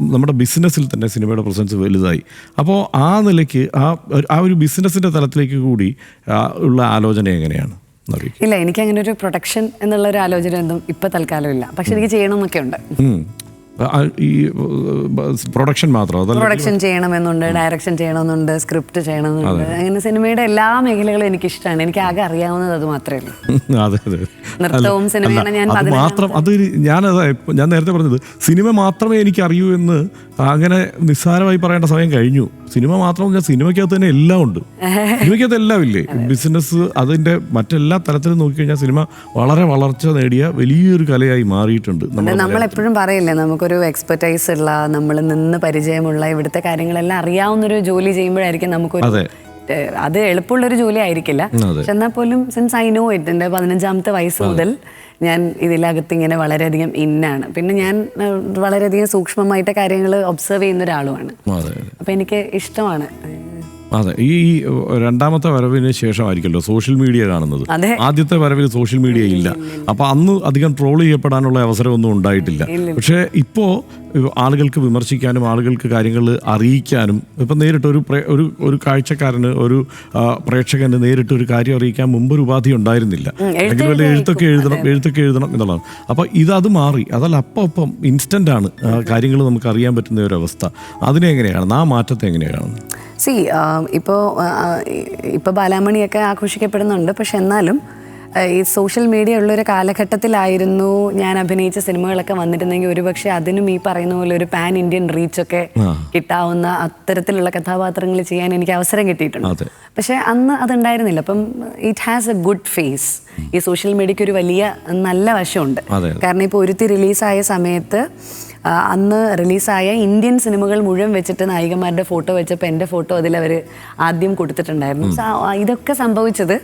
[SPEAKER 1] നമ്മുടെ ബിസിനസ്സിൽ തന്നെ സിനിമയുടെ പ്രസൻസ് വലുതായി. അപ്പോൾ ആ നിലയ്ക്ക് ആ ഒരു- ആ ഒരു ബിസിനസ്സിന്റെ തലത്തിലേക്ക് കൂടി ഉള്ള ആലോചന എങ്ങനെയാണ്?
[SPEAKER 2] ഇല്ല എനിക്ക് അങ്ങനെ ഒരു പ്രൊട്ടക്ഷൻ എന്നുള്ള ഒരു ആലോചന ഒന്നും ഇപ്പൊ തൽക്കാലം ഇല്ല. പക്ഷെ എനിക്ക് ചെയ്യണമെന്നൊക്കെ ഉണ്ട്.
[SPEAKER 1] ഈ പ്രൊഡക്ഷൻ മാത്രം
[SPEAKER 2] പ്രൊഡക്ഷൻ ചെയ്യണമെന്നുണ്ട് ഡയറക്ഷൻ ചെയ്യണമെന്നുണ്ട് സ്ക്രിപ്റ്റ് ചെയ്യണമെന്നുണ്ട്. അങ്ങനെ സിനിമയുടെ എല്ലാ മേഖലകളും എനിക്ക് ഇഷ്ടമാണ് എനിക്ക് ആകെ അറിയാവുന്നത് അത് മാത്രമേ ഉള്ളൂ.
[SPEAKER 1] അതെ അതെ.
[SPEAKER 2] നൃത്തവും സിനിമയാണ് ഞാൻ
[SPEAKER 1] മാത്രം അത് ഞാനത് ഞാൻ നേരത്തെ പറഞ്ഞത് സിനിമ മാത്രമേ എനിക്ക് അറിയൂ എന്ന് അങ്ങനെ നിസ്സാരമായി പറയേണ്ട സമയം കഴിഞ്ഞു. സിനിമ മാത്രമല്ല സിനിമയ്ക്കകത്ത് തന്നെ എല്ലാം ഉണ്ട്. സിനിമയ്ക്കകത്ത് എല്ലാം ഇല്ലേ? ബിസിനസ് അതിന്റെ മറ്റെല്ലാ തലത്തിലും നോക്കിക്കഴിഞ്ഞാൽ സിനിമ വളരെ വളർച്ച നേടിയ വലിയൊരു കലയായി മാറിയിട്ടുണ്ട്. നമ്മൾ
[SPEAKER 2] എപ്പോഴും പറയില്ലേ നമുക്കൊരു എക്സ്പെർട്ടൈസ് ഉള്ള നമ്മൾ നിന്ന് പരിചയമുള്ള ഇവിടുത്തെ കാര്യങ്ങളെല്ലാം അറിയാവുന്നൊരു ജോലി ചെയ്യുമ്പോഴായിരിക്കും നമുക്കൊരു
[SPEAKER 1] അതെ.
[SPEAKER 2] എളുപ്പമുള്ള അത് എളുപ്പമുള്ളൊരു ജോലി ആയിരിക്കില്ല. പക്ഷെ എന്നാൽ പോലും സിൻസ് ഐ നോ ഇറ്റ് എന്റെ പതിനഞ്ചാമത്തെ വയസ്സ് മുതൽ ഞാൻ ഇതിലകത്ത് ഇങ്ങനെ വളരെയധികം ഇന്നാണ് പിന്നെ ഞാൻ വളരെയധികം സൂക്ഷ്മമായിട്ട് കാര്യങ്ങൾ ഒബ്സർവ് ചെയ്യുന്ന ഒരാളുമാണ്. അപ്പം എനിക്ക് ഇഷ്ടമാണ്.
[SPEAKER 1] അതെ ഈ രണ്ടാമത്തെ വരവിന് ശേഷമായിരിക്കല്ലോ സോഷ്യൽ മീഡിയ കാണുന്നത്. ആദ്യത്തെ വരവിൽ സോഷ്യൽ മീഡിയ ഇല്ല അപ്പൊ അന്ന് അധികം ട്രോൾ ചെയ്യപ്പെടാനുള്ള അവസരമൊന്നും ഉണ്ടായിട്ടില്ല. പക്ഷേ ഇപ്പോ ആളുകൾക്ക് വിമർശിക്കാനും ആളുകൾക്ക് കാര്യങ്ങൾ അറിയിക്കാനും ഇപ്പൊ നേരിട്ട് ഒരു ഒരു ഒരു കാഴ്ചക്കാരന് ഒരു പ്രേക്ഷകന് നേരിട്ട് ഒരു കാര്യം അറിയിക്കാൻ മുമ്പ് ഒരു ഉപാധി ഉണ്ടായിരുന്നില്ല. അല്ലെങ്കിൽ വല്ല എഴുത്തൊക്കെ എഴുതണം എഴുത്തൊക്കെ എഴുതണം എന്നുള്ളതാണ്. അപ്പൊ ഇത് അത് മാറി. അതല്ല അപ്പം അപ്പം ഇൻസ്റ്റന്റ് ആണ് കാര്യങ്ങൾ നമുക്ക് അറിയാൻ പറ്റുന്ന ഒരു അവസ്ഥ. അതിനെ എങ്ങനെയാണ് ആ മാറ്റത്തെ എങ്ങനെയാണ്
[SPEAKER 2] സി ഇപ്പോൾ ഇപ്പോൾ ബാലാമണിയൊക്കെ ആഘോഷിക്കപ്പെടുന്നുണ്ട്. പക്ഷെ എന്നാലും ഈ സോഷ്യൽ മീഡിയ ഉള്ളൊരു കാലഘട്ടത്തിലായിരുന്നു ഞാൻ അഭിനയിച്ച സിനിമകളൊക്കെ വന്നിരുന്നെങ്കിൽ ഒരുപക്ഷെ അതിനും ഈ പറയുന്ന പോലെ ഒരു പാൻ ഇന്ത്യൻ റീച്ചൊക്കെ കിട്ടാവുന്ന അത്തരത്തിലുള്ള കഥാപാത്രങ്ങൾ ചെയ്യാൻ എനിക്ക് അവസരം കിട്ടിയിട്ടുണ്ട്. പക്ഷേ അന്ന് അതുണ്ടായിരുന്നില്ല. അപ്പം it has a good face ഈ സോഷ്യൽ മീഡിയയ്ക്ക് ഒരു വലിയ നല്ല വശമുണ്ട്. കാരണം ഇപ്പോൾ ഒരുത്തി റിലീസായ സമയത്ത് അന്ന് റിലീസായ ഇന്ത്യൻ സിനിമകൾ മുഴുവൻ വെച്ചിട്ട് നായികമാരുടെ ഫോട്ടോ വെച്ചപ്പോൾ എന്റെ ഫോട്ടോ അതിൽ അവർ ആദ്യം കൊടുത്തിട്ടുണ്ടായിരുന്നു. ഇതൊക്കെ സംഭവിച്ചത്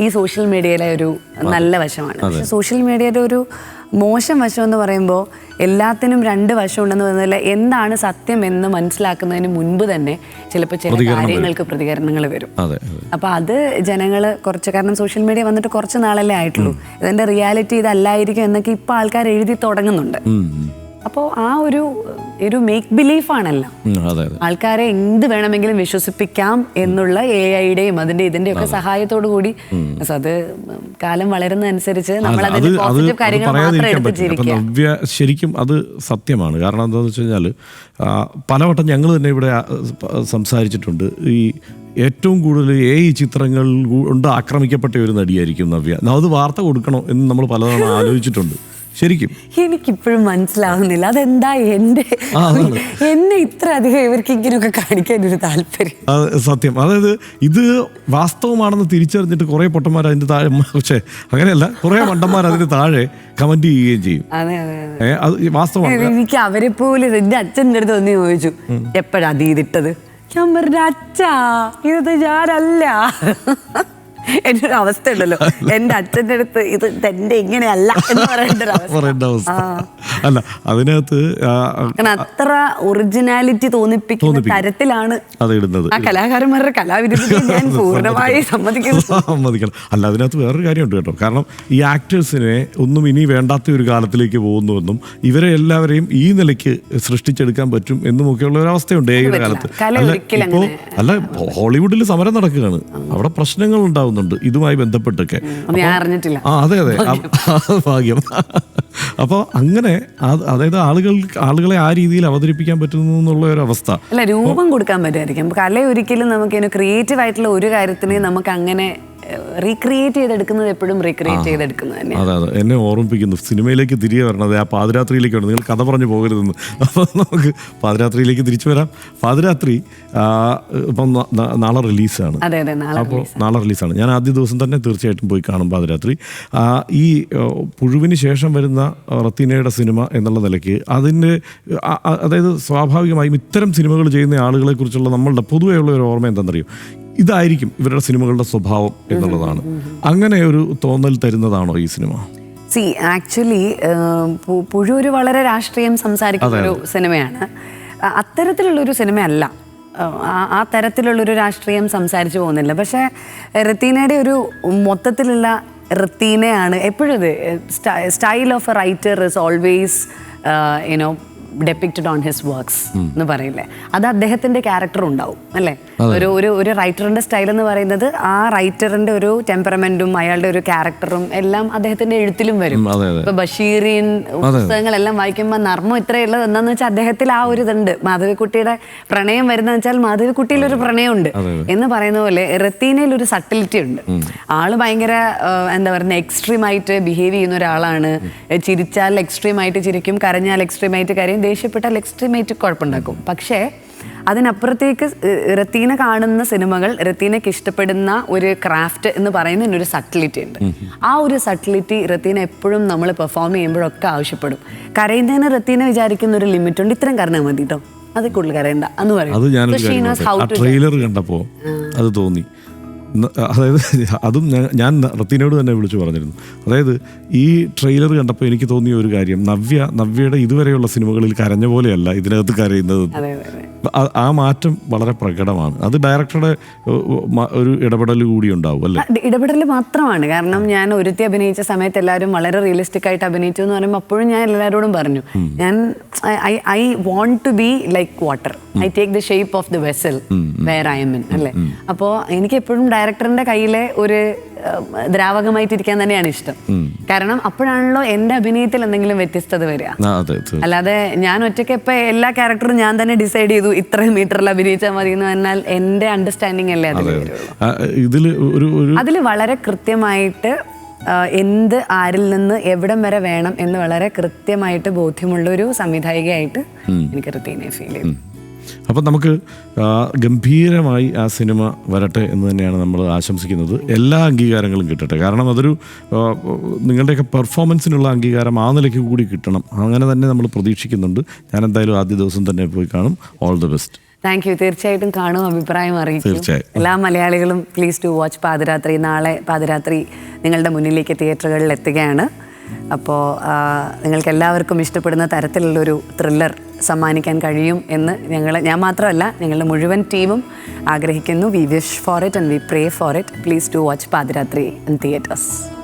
[SPEAKER 2] ഈ സോഷ്യൽ മീഡിയയിലെ ഒരു നല്ല വശമാണ്. പക്ഷെ സോഷ്യൽ മീഡിയയുടെ ഒരു മോശം വശം എന്ന് പറയുമ്പോൾ എല്ലാത്തിനും രണ്ട് വശം ഉണ്ടെന്ന് പറഞ്ഞാൽ എന്താണ് സത്യം എന്ന് മനസ്സിലാക്കുന്നതിന് മുൻപ് തന്നെ ചിലപ്പോൾ ചില കാര്യങ്ങൾക്ക് പ്രതികരണങ്ങൾ വരും.
[SPEAKER 1] അതെ അതെ.
[SPEAKER 2] അപ്പൊ അത് ജനങ്ങൾ കുറച്ച് കാരണം സോഷ്യൽ മീഡിയ വന്നിട്ട് കുറച്ച് നാളല്ലേ ആയിട്ടുള്ളൂ. ഇതിന്റെ റിയാലിറ്റി ഇതല്ലായിരിക്കും എന്നൊക്കെ ഇപ്പോൾ ആൾക്കാർ എഴുതി തുടങ്ങുന്നുണ്ട്. അപ്പോൾ ആ ഒരു ഒരു മേക്ക് ബിലീഫ് ആണല്ലോ.
[SPEAKER 1] അതെ അതെ.
[SPEAKER 2] ആൾക്കാരെ എന്ത് വേണമെങ്കിലും വിശ്വസിപ്പിക്കാം എന്നുള്ള എ ഐയുടെയും അതിന്റെ ഇതിന്റെ ഒക്കെ സഹായത്തോടു കൂടി. അത് കാലം വളരുന്നതനുസരിച്ച് നമ്മൾ
[SPEAKER 1] അത്
[SPEAKER 2] അതിന്റെ പോസിറ്റീവ് കാര്യങ്ങൾ മാത്രം
[SPEAKER 1] ശരിക്കും അത് സത്യമാണ്. കാരണം എന്താണെന്ന് വെച്ച് കഴിഞ്ഞാൽ പലവട്ടം ഞങ്ങൾ തന്നെ ഇവിടെ സംസാരിച്ചിട്ടുണ്ട്. ഈ ഏറ്റവും കൂടുതൽ എ ഈ ചിത്രങ്ങൾ കൊണ്ട് ആക്രമിക്കപ്പെട്ട ഒരു നടിയായിരിക്കും നവ്യ. അത് വാർത്ത കൊടുക്കണോ എന്ന് നമ്മൾ പലതവണ ആലോചിച്ചിട്ടുണ്ട്. ശരിക്കും.
[SPEAKER 2] എനിക്കിപ്പോഴും മനസ്സിലാവുന്നില്ല. അതെന്താ എന്റെ എന്നെ ഇത്ര അധികം ഇവർക്ക് ഇങ്ങനെയൊക്കെ കാണിക്കാൻ ഒരു താല്പര്യം.
[SPEAKER 1] സത്യം. അതായത് ഇത് വാസ്തവമാണെന്ന് തിരിച്ചറിഞ്ഞിട്ട് കുറെ പൊട്ടന്മാർ അതിന്റെ താഴെ പക്ഷേ അങ്ങനെയല്ല. കുറെ മണ്ടന്മാർ അതിന്റെ താഴെ കമന്റ് ചെയ്യുകയും ചെയ്യും. വാസ്തവമാണ്.
[SPEAKER 2] എനിക്ക് അവരെ പോലെ എന്റെ അച്ഛന്റെ അടുത്ത് ഒന്ന് ചോദിച്ചു എപ്പോഴാ തീതിട്ടത് ഇതിട്ടത്? ഞാൻ പറഞ്ഞ അച്ഛാ ഇത് ഞാനല്ല. എന്റെ ഒരു അവസ്ഥ ഉണ്ടല്ലോ. എന്റെ അച്ഛന്റെ അടുത്ത് ഇത് തന്റെ ഇങ്ങനെയല്ല എന്ന് പറയേണ്ട അവസ്ഥ.
[SPEAKER 1] അല്ല അതിനകത്ത്
[SPEAKER 2] അത്ര ഒറിജിനാലിറ്റി തോന്നിപ്പിക്കുന്ന തരത്തിലാണ്
[SPEAKER 1] അതിടുന്നത്
[SPEAKER 2] ആ കലാകാരന്മാരുടെ കലാവിരുദ്ധത്തെ ഞാൻ പൂർണമായി സമ്മതിക്കുന്നു.
[SPEAKER 1] സമ്മതിക്കണം. അല്ല അതിനകത്ത് വേറൊരു കാര്യമുണ്ട് കേട്ടോ. കാരണം ഈ ആക്ടേഴ്സിനെ ഒന്നും ഇനി വേണ്ടാത്ത ഒരു കാലത്തിലേക്ക് പോകുന്നുവെന്നും ഇവരെ എല്ലാവരെയും ഈ നിലയ്ക്ക് സൃഷ്ടിച്ചെടുക്കാൻ പറ്റും എന്നുമൊക്കെയുള്ള ഒരു അവസ്ഥയുണ്ട് ഏയുടെ കാലത്ത്. അല്ല അല്ല ഹോളിവുഡിൽ സമരം നടക്കുകയാണ്. അവിടെ പ്രശ്നങ്ങൾ ഉണ്ടാവുന്നുണ്ട് ഇതുമായി ബന്ധപ്പെട്ടൊക്കെ. ആ അതെ അതെ. ഭാഗ്യം. അപ്പോൾ അങ്ങനെ അതായത് ആളുകൾ ആളുകളെ ആ രീതിയിൽ അവതരിപ്പിക്കാൻ പറ്റുന്നു എന്നുള്ള ഒരു അവസ്ഥ.
[SPEAKER 2] അല്ല രൂപം കൊടുക്കാൻ പറ്റുമായിരിക്കും. കല ഒരിക്കലും നമുക്ക് ക്രിയേറ്റീവ് ആയിട്ടുള്ള ഒരു കാര്യത്തിന് നമുക്ക് അങ്ങനെ റീക്രിയേറ്റ് ചെയ്തെടുക്കുന്നത് എപ്പോഴും റീക്രിയേറ്റ് ചെയ്തെടുക്കുന്നത് തന്നെ
[SPEAKER 1] അതെ അതെ. എന്നെ ഓർമ്മിപ്പിക്കുന്നു. സിനിമയിലേക്ക് തിരികെ വരണത് ആ പാതിരാത്രിയിലേക്കാണ്. നിങ്ങൾ കഥ പറഞ്ഞു പോകരുതെന്ന്. അപ്പോൾ നമുക്ക് പാതിരാത്രിയിലേക്ക് തിരിച്ചു വരാം. പാതിരാത്രി ഇപ്പം നാളെ റിലീസാണ്.
[SPEAKER 2] അതെ അതെ നാളെ
[SPEAKER 1] അപ്പോൾ നാളെ റിലീസാണ്. ഞാൻ ആദ്യ ദിവസം തന്നെ തീർച്ചയായിട്ടും പോയി കാണും പാതിരാത്രി. ഈ പുഴുവിന് ശേഷം വരുന്ന റത്തീനയുടെ സിനിമ എന്നുള്ള നിലയ്ക്ക് അതിന്റെ അതായത് സ്വാഭാവികമായും ഇത്തരം സിനിമകൾ ചെയ്യുന്ന ആളുകളെ കുറിച്ചുള്ള നമ്മളുടെ പൊതുവെയുള്ള ഒരു ഓർമ്മ എന്താണെന്നറിയോ? ഇതായിരിക്കും ഇവരുടെ സിനിമകളുടെ സ്വഭാവം എന്നുള്ളതാണ്. അങ്ങനെ ഒരു തോന്നൽ തരുന്നതാണോ ഈ സിനിമ?
[SPEAKER 2] സി ആക്ച്വലി പുഴു ഒരു വളരെ രാഷ്ട്രീയം സംസാരിക്കുന്ന ഒരു സിനിമയാണ്. അത്തരത്തിലുള്ളൊരു സിനിമയല്ല. ആ- ആ തരത്തിലുള്ളൊരു രാഷ്ട്രീയം സംസാരിച്ചു പോകുന്നില്ല. പക്ഷേ റത്തീനയുടെ ഒരു മൊത്തത്തിലുള്ള റത്തീനയാണ് എപ്പോഴും ഇത്. Style of a writer is always you know depicted on his works എന്ന് പറയില്ലേ. അത് അദ്ദേഹത്തിന്റെ ക്യാരക്ടർ ഉണ്ടാവും അല്ലേ? ഒരു ഒരു ഒരു റൈറ്ററിന്റെ സ്റ്റൈൽ എന്ന് പറയുന്നത് ആ റൈറ്ററിന്റെ ഒരു ടെമ്പറമെന്റും അയാളുടെ ഒരു ക്യാരക്ടറും എല്ലാം അദ്ദേഹത്തിന്റെ എഴുത്തിലും വരും. ഇപ്പൊ ബഷീറിൻ പുസ്തകങ്ങളെല്ലാം വായിക്കുമ്പോൾ നർമ്മം ഇത്രയുള്ളത് എന്താന്ന് വെച്ചാൽ അദ്ദേഹത്തിൽ ആ ഒരു ഇതുണ്ട്. മാധവിക്കുട്ടിയുടെ പ്രണയം വരുന്ന വെച്ചാൽ മാധവിക്കുട്ടിയിൽ ഒരു പ്രണയമുണ്ട്. എന്ന് പറയുന്ന പോലെ റത്തീനയിൽ ഒരു സട്ടിലിറ്റി ഉണ്ട്. ആൾ ഭയങ്കര എന്താ പറയുക എക്സ്ട്രീം ആയിട്ട് ബിഹേവ് ചെയ്യുന്ന ഒരാളാണ്. ചിരിച്ചാൽ എക്സ്ട്രീം ആയിട്ട് ചിരിക്കും കരഞ്ഞാൽ എക്സ്ട്രീം ആയിട്ട് കരയും. ദേഷ്യപ്പെട്ടാൽ എക്സ്ട്രീമേറ്റ് കുഴപ്പമുണ്ടാക്കും. പക്ഷേ അതിനപ്പുറത്തേക്ക് റത്തീന കാണുന്ന സിനിമകൾ റത്തീനയ്ക്ക് ഇഷ്ടപ്പെടുന്ന ഒരു ക്രാഫ്റ്റ് എന്ന് പറയുന്നതിന് ഒരു സട്ടിലിറ്റി ഉണ്ട്. ആ ഒരു സട്ടിലിറ്റി റത്തീന എപ്പോഴും നമ്മൾ പെർഫോം ചെയ്യുമ്പോഴൊക്കെ ആവശ്യപ്പെടും. കരയുന്നതിന് റത്തീന വിചാരിക്കുന്ന ഒരു ലിമിറ്റ് ഉണ്ട്. ഇത്രയും കരഞ്ഞാൽ മതി കേട്ടോ അതിൽ കൂടുതൽ കരയണ്ട. എന്ന് പറയും.
[SPEAKER 1] അത് ട്രെയിലർ കണ്ടപ്പോൾ അത് തോന്നി. അതായത് അതും ഞാൻ- റത്തീനോട് തന്നെ വിളിച്ചു പറഞ്ഞിരുന്നു. അതായത് ഈ ട്രെയിലർ കണ്ടപ്പോൾ എനിക്ക് തോന്നിയ ഒരു കാര്യം നവ്യ നവ്യയുടെ ഇതുവരെയുള്ള സിനിമകളിൽ കരഞ്ഞ പോലെയല്ല ഇതിനകത്ത് കരയുന്നത്. ആ മാറ്റം വളരെ പ്രകടമാണ്. അത് ഡയറക്ടറുടെ ഒരു ഇടപെടൽ കൂടി ഉണ്ടാവും അല്ലേ?
[SPEAKER 2] ഇടപെടൽ മാത്രമാണ്. കാരണം ഞാൻ ഒരുത്തി അഭിനയിച്ച സമയത്ത് എല്ലാവരും വളരെ റിയലിസ്റ്റിക് ആയിട്ട് അഭിനയിച്ചു എന്ന് പറയുമ്പോൾ അപ്പോഴും ഞാൻ എല്ലാവരോടും പറഞ്ഞു. ഞാൻ I I want to be like water I take the shape of the vessel where I am in അല്ലേ? അപ്പോൾ എനിക്ക് എപ്പോഴും ഡയറക്ടറിന്റെ കയ്യിലെ ഒരു ദ്രാവകമായിട്ടിരിക്കാൻ തന്നെയാണ് ഇഷ്ടം. കാരണം അപ്പോഴാണല്ലോ എന്റെ അഭിനയത്തിൽ എന്തെങ്കിലും വ്യത്യസ്തത വരിക. അല്ലാതെ ഞാൻ ഒറ്റയ്ക്ക് ഇപ്പൊ എല്ലാ ക്യാരക്ടറും ഞാൻ തന്നെ ഡിസൈഡ് ചെയ്തു ഇത്രയും മീറ്ററിൽ അഭിനയിച്ചാൽ മതി എന്ന് പറഞ്ഞാൽ എന്റെ അണ്ടർസ്റ്റാൻഡിങ് അല്ലേ അതിൽ അതിൽ വളരെ കൃത്യമായിട്ട് എന്ത് ആരിൽ നിന്ന് എവിടം വരെ വേണം എന്ന് വളരെ കൃത്യമായിട്ട് ബോധ്യമുള്ള ഒരു സംവിധായികയായിട്ട് എനിക്ക് ഋതീനെ ഫീൽ ചെയ്തു.
[SPEAKER 1] അപ്പം നമുക്ക് ഗംഭീരമായി ആ സിനിമ വരട്ടെ എന്ന് തന്നെയാണ് നമ്മൾ ആശംസിക്കുന്നത്. എല്ലാ അംഗീകാരങ്ങളും കിട്ടട്ടെ. കാരണം അതൊരു നിങ്ങളുടെയൊക്കെ പെർഫോമൻസിനുള്ള അംഗീകാരം ആ നിലയ്ക്ക് കൂടി കിട്ടണം. അങ്ങനെ തന്നെ നമ്മൾ പ്രതീക്ഷിക്കുന്നുണ്ട്. ഞാൻ എന്തായാലും ആദ്യ ദിവസം തന്നെ പോയി കാണും. All the best
[SPEAKER 2] thank you തീർച്ചയായിട്ടും കാണും. അഭിപ്രായം അറിയിക്കും. എല്ലാ മലയാളികളും പ്ലീസ് ടു വാച്ച് പാതിരാത്രി. നാളെ പാതിരാത്രി നിങ്ങളുടെ മുന്നിലേക്ക് തിയേറ്ററുകളിൽ എത്തുകയാണ്. അപ്പോൾ നിങ്ങൾക്ക് എല്ലാവർക്കും ഇഷ്ടപ്പെടുന്ന തരത്തിലുള്ളൊരു ത്രില്ലർ സമ്മാനിക്കാൻ കഴിയും എന്ന് ഞങ്ങൾ ഞാൻ മാത്രമല്ല ഞങ്ങളുടെ മുഴുവൻ ടീമും ആഗ്രഹിക്കുന്നു. We wish for it and we pray for it please to watch Pathirathri in theatres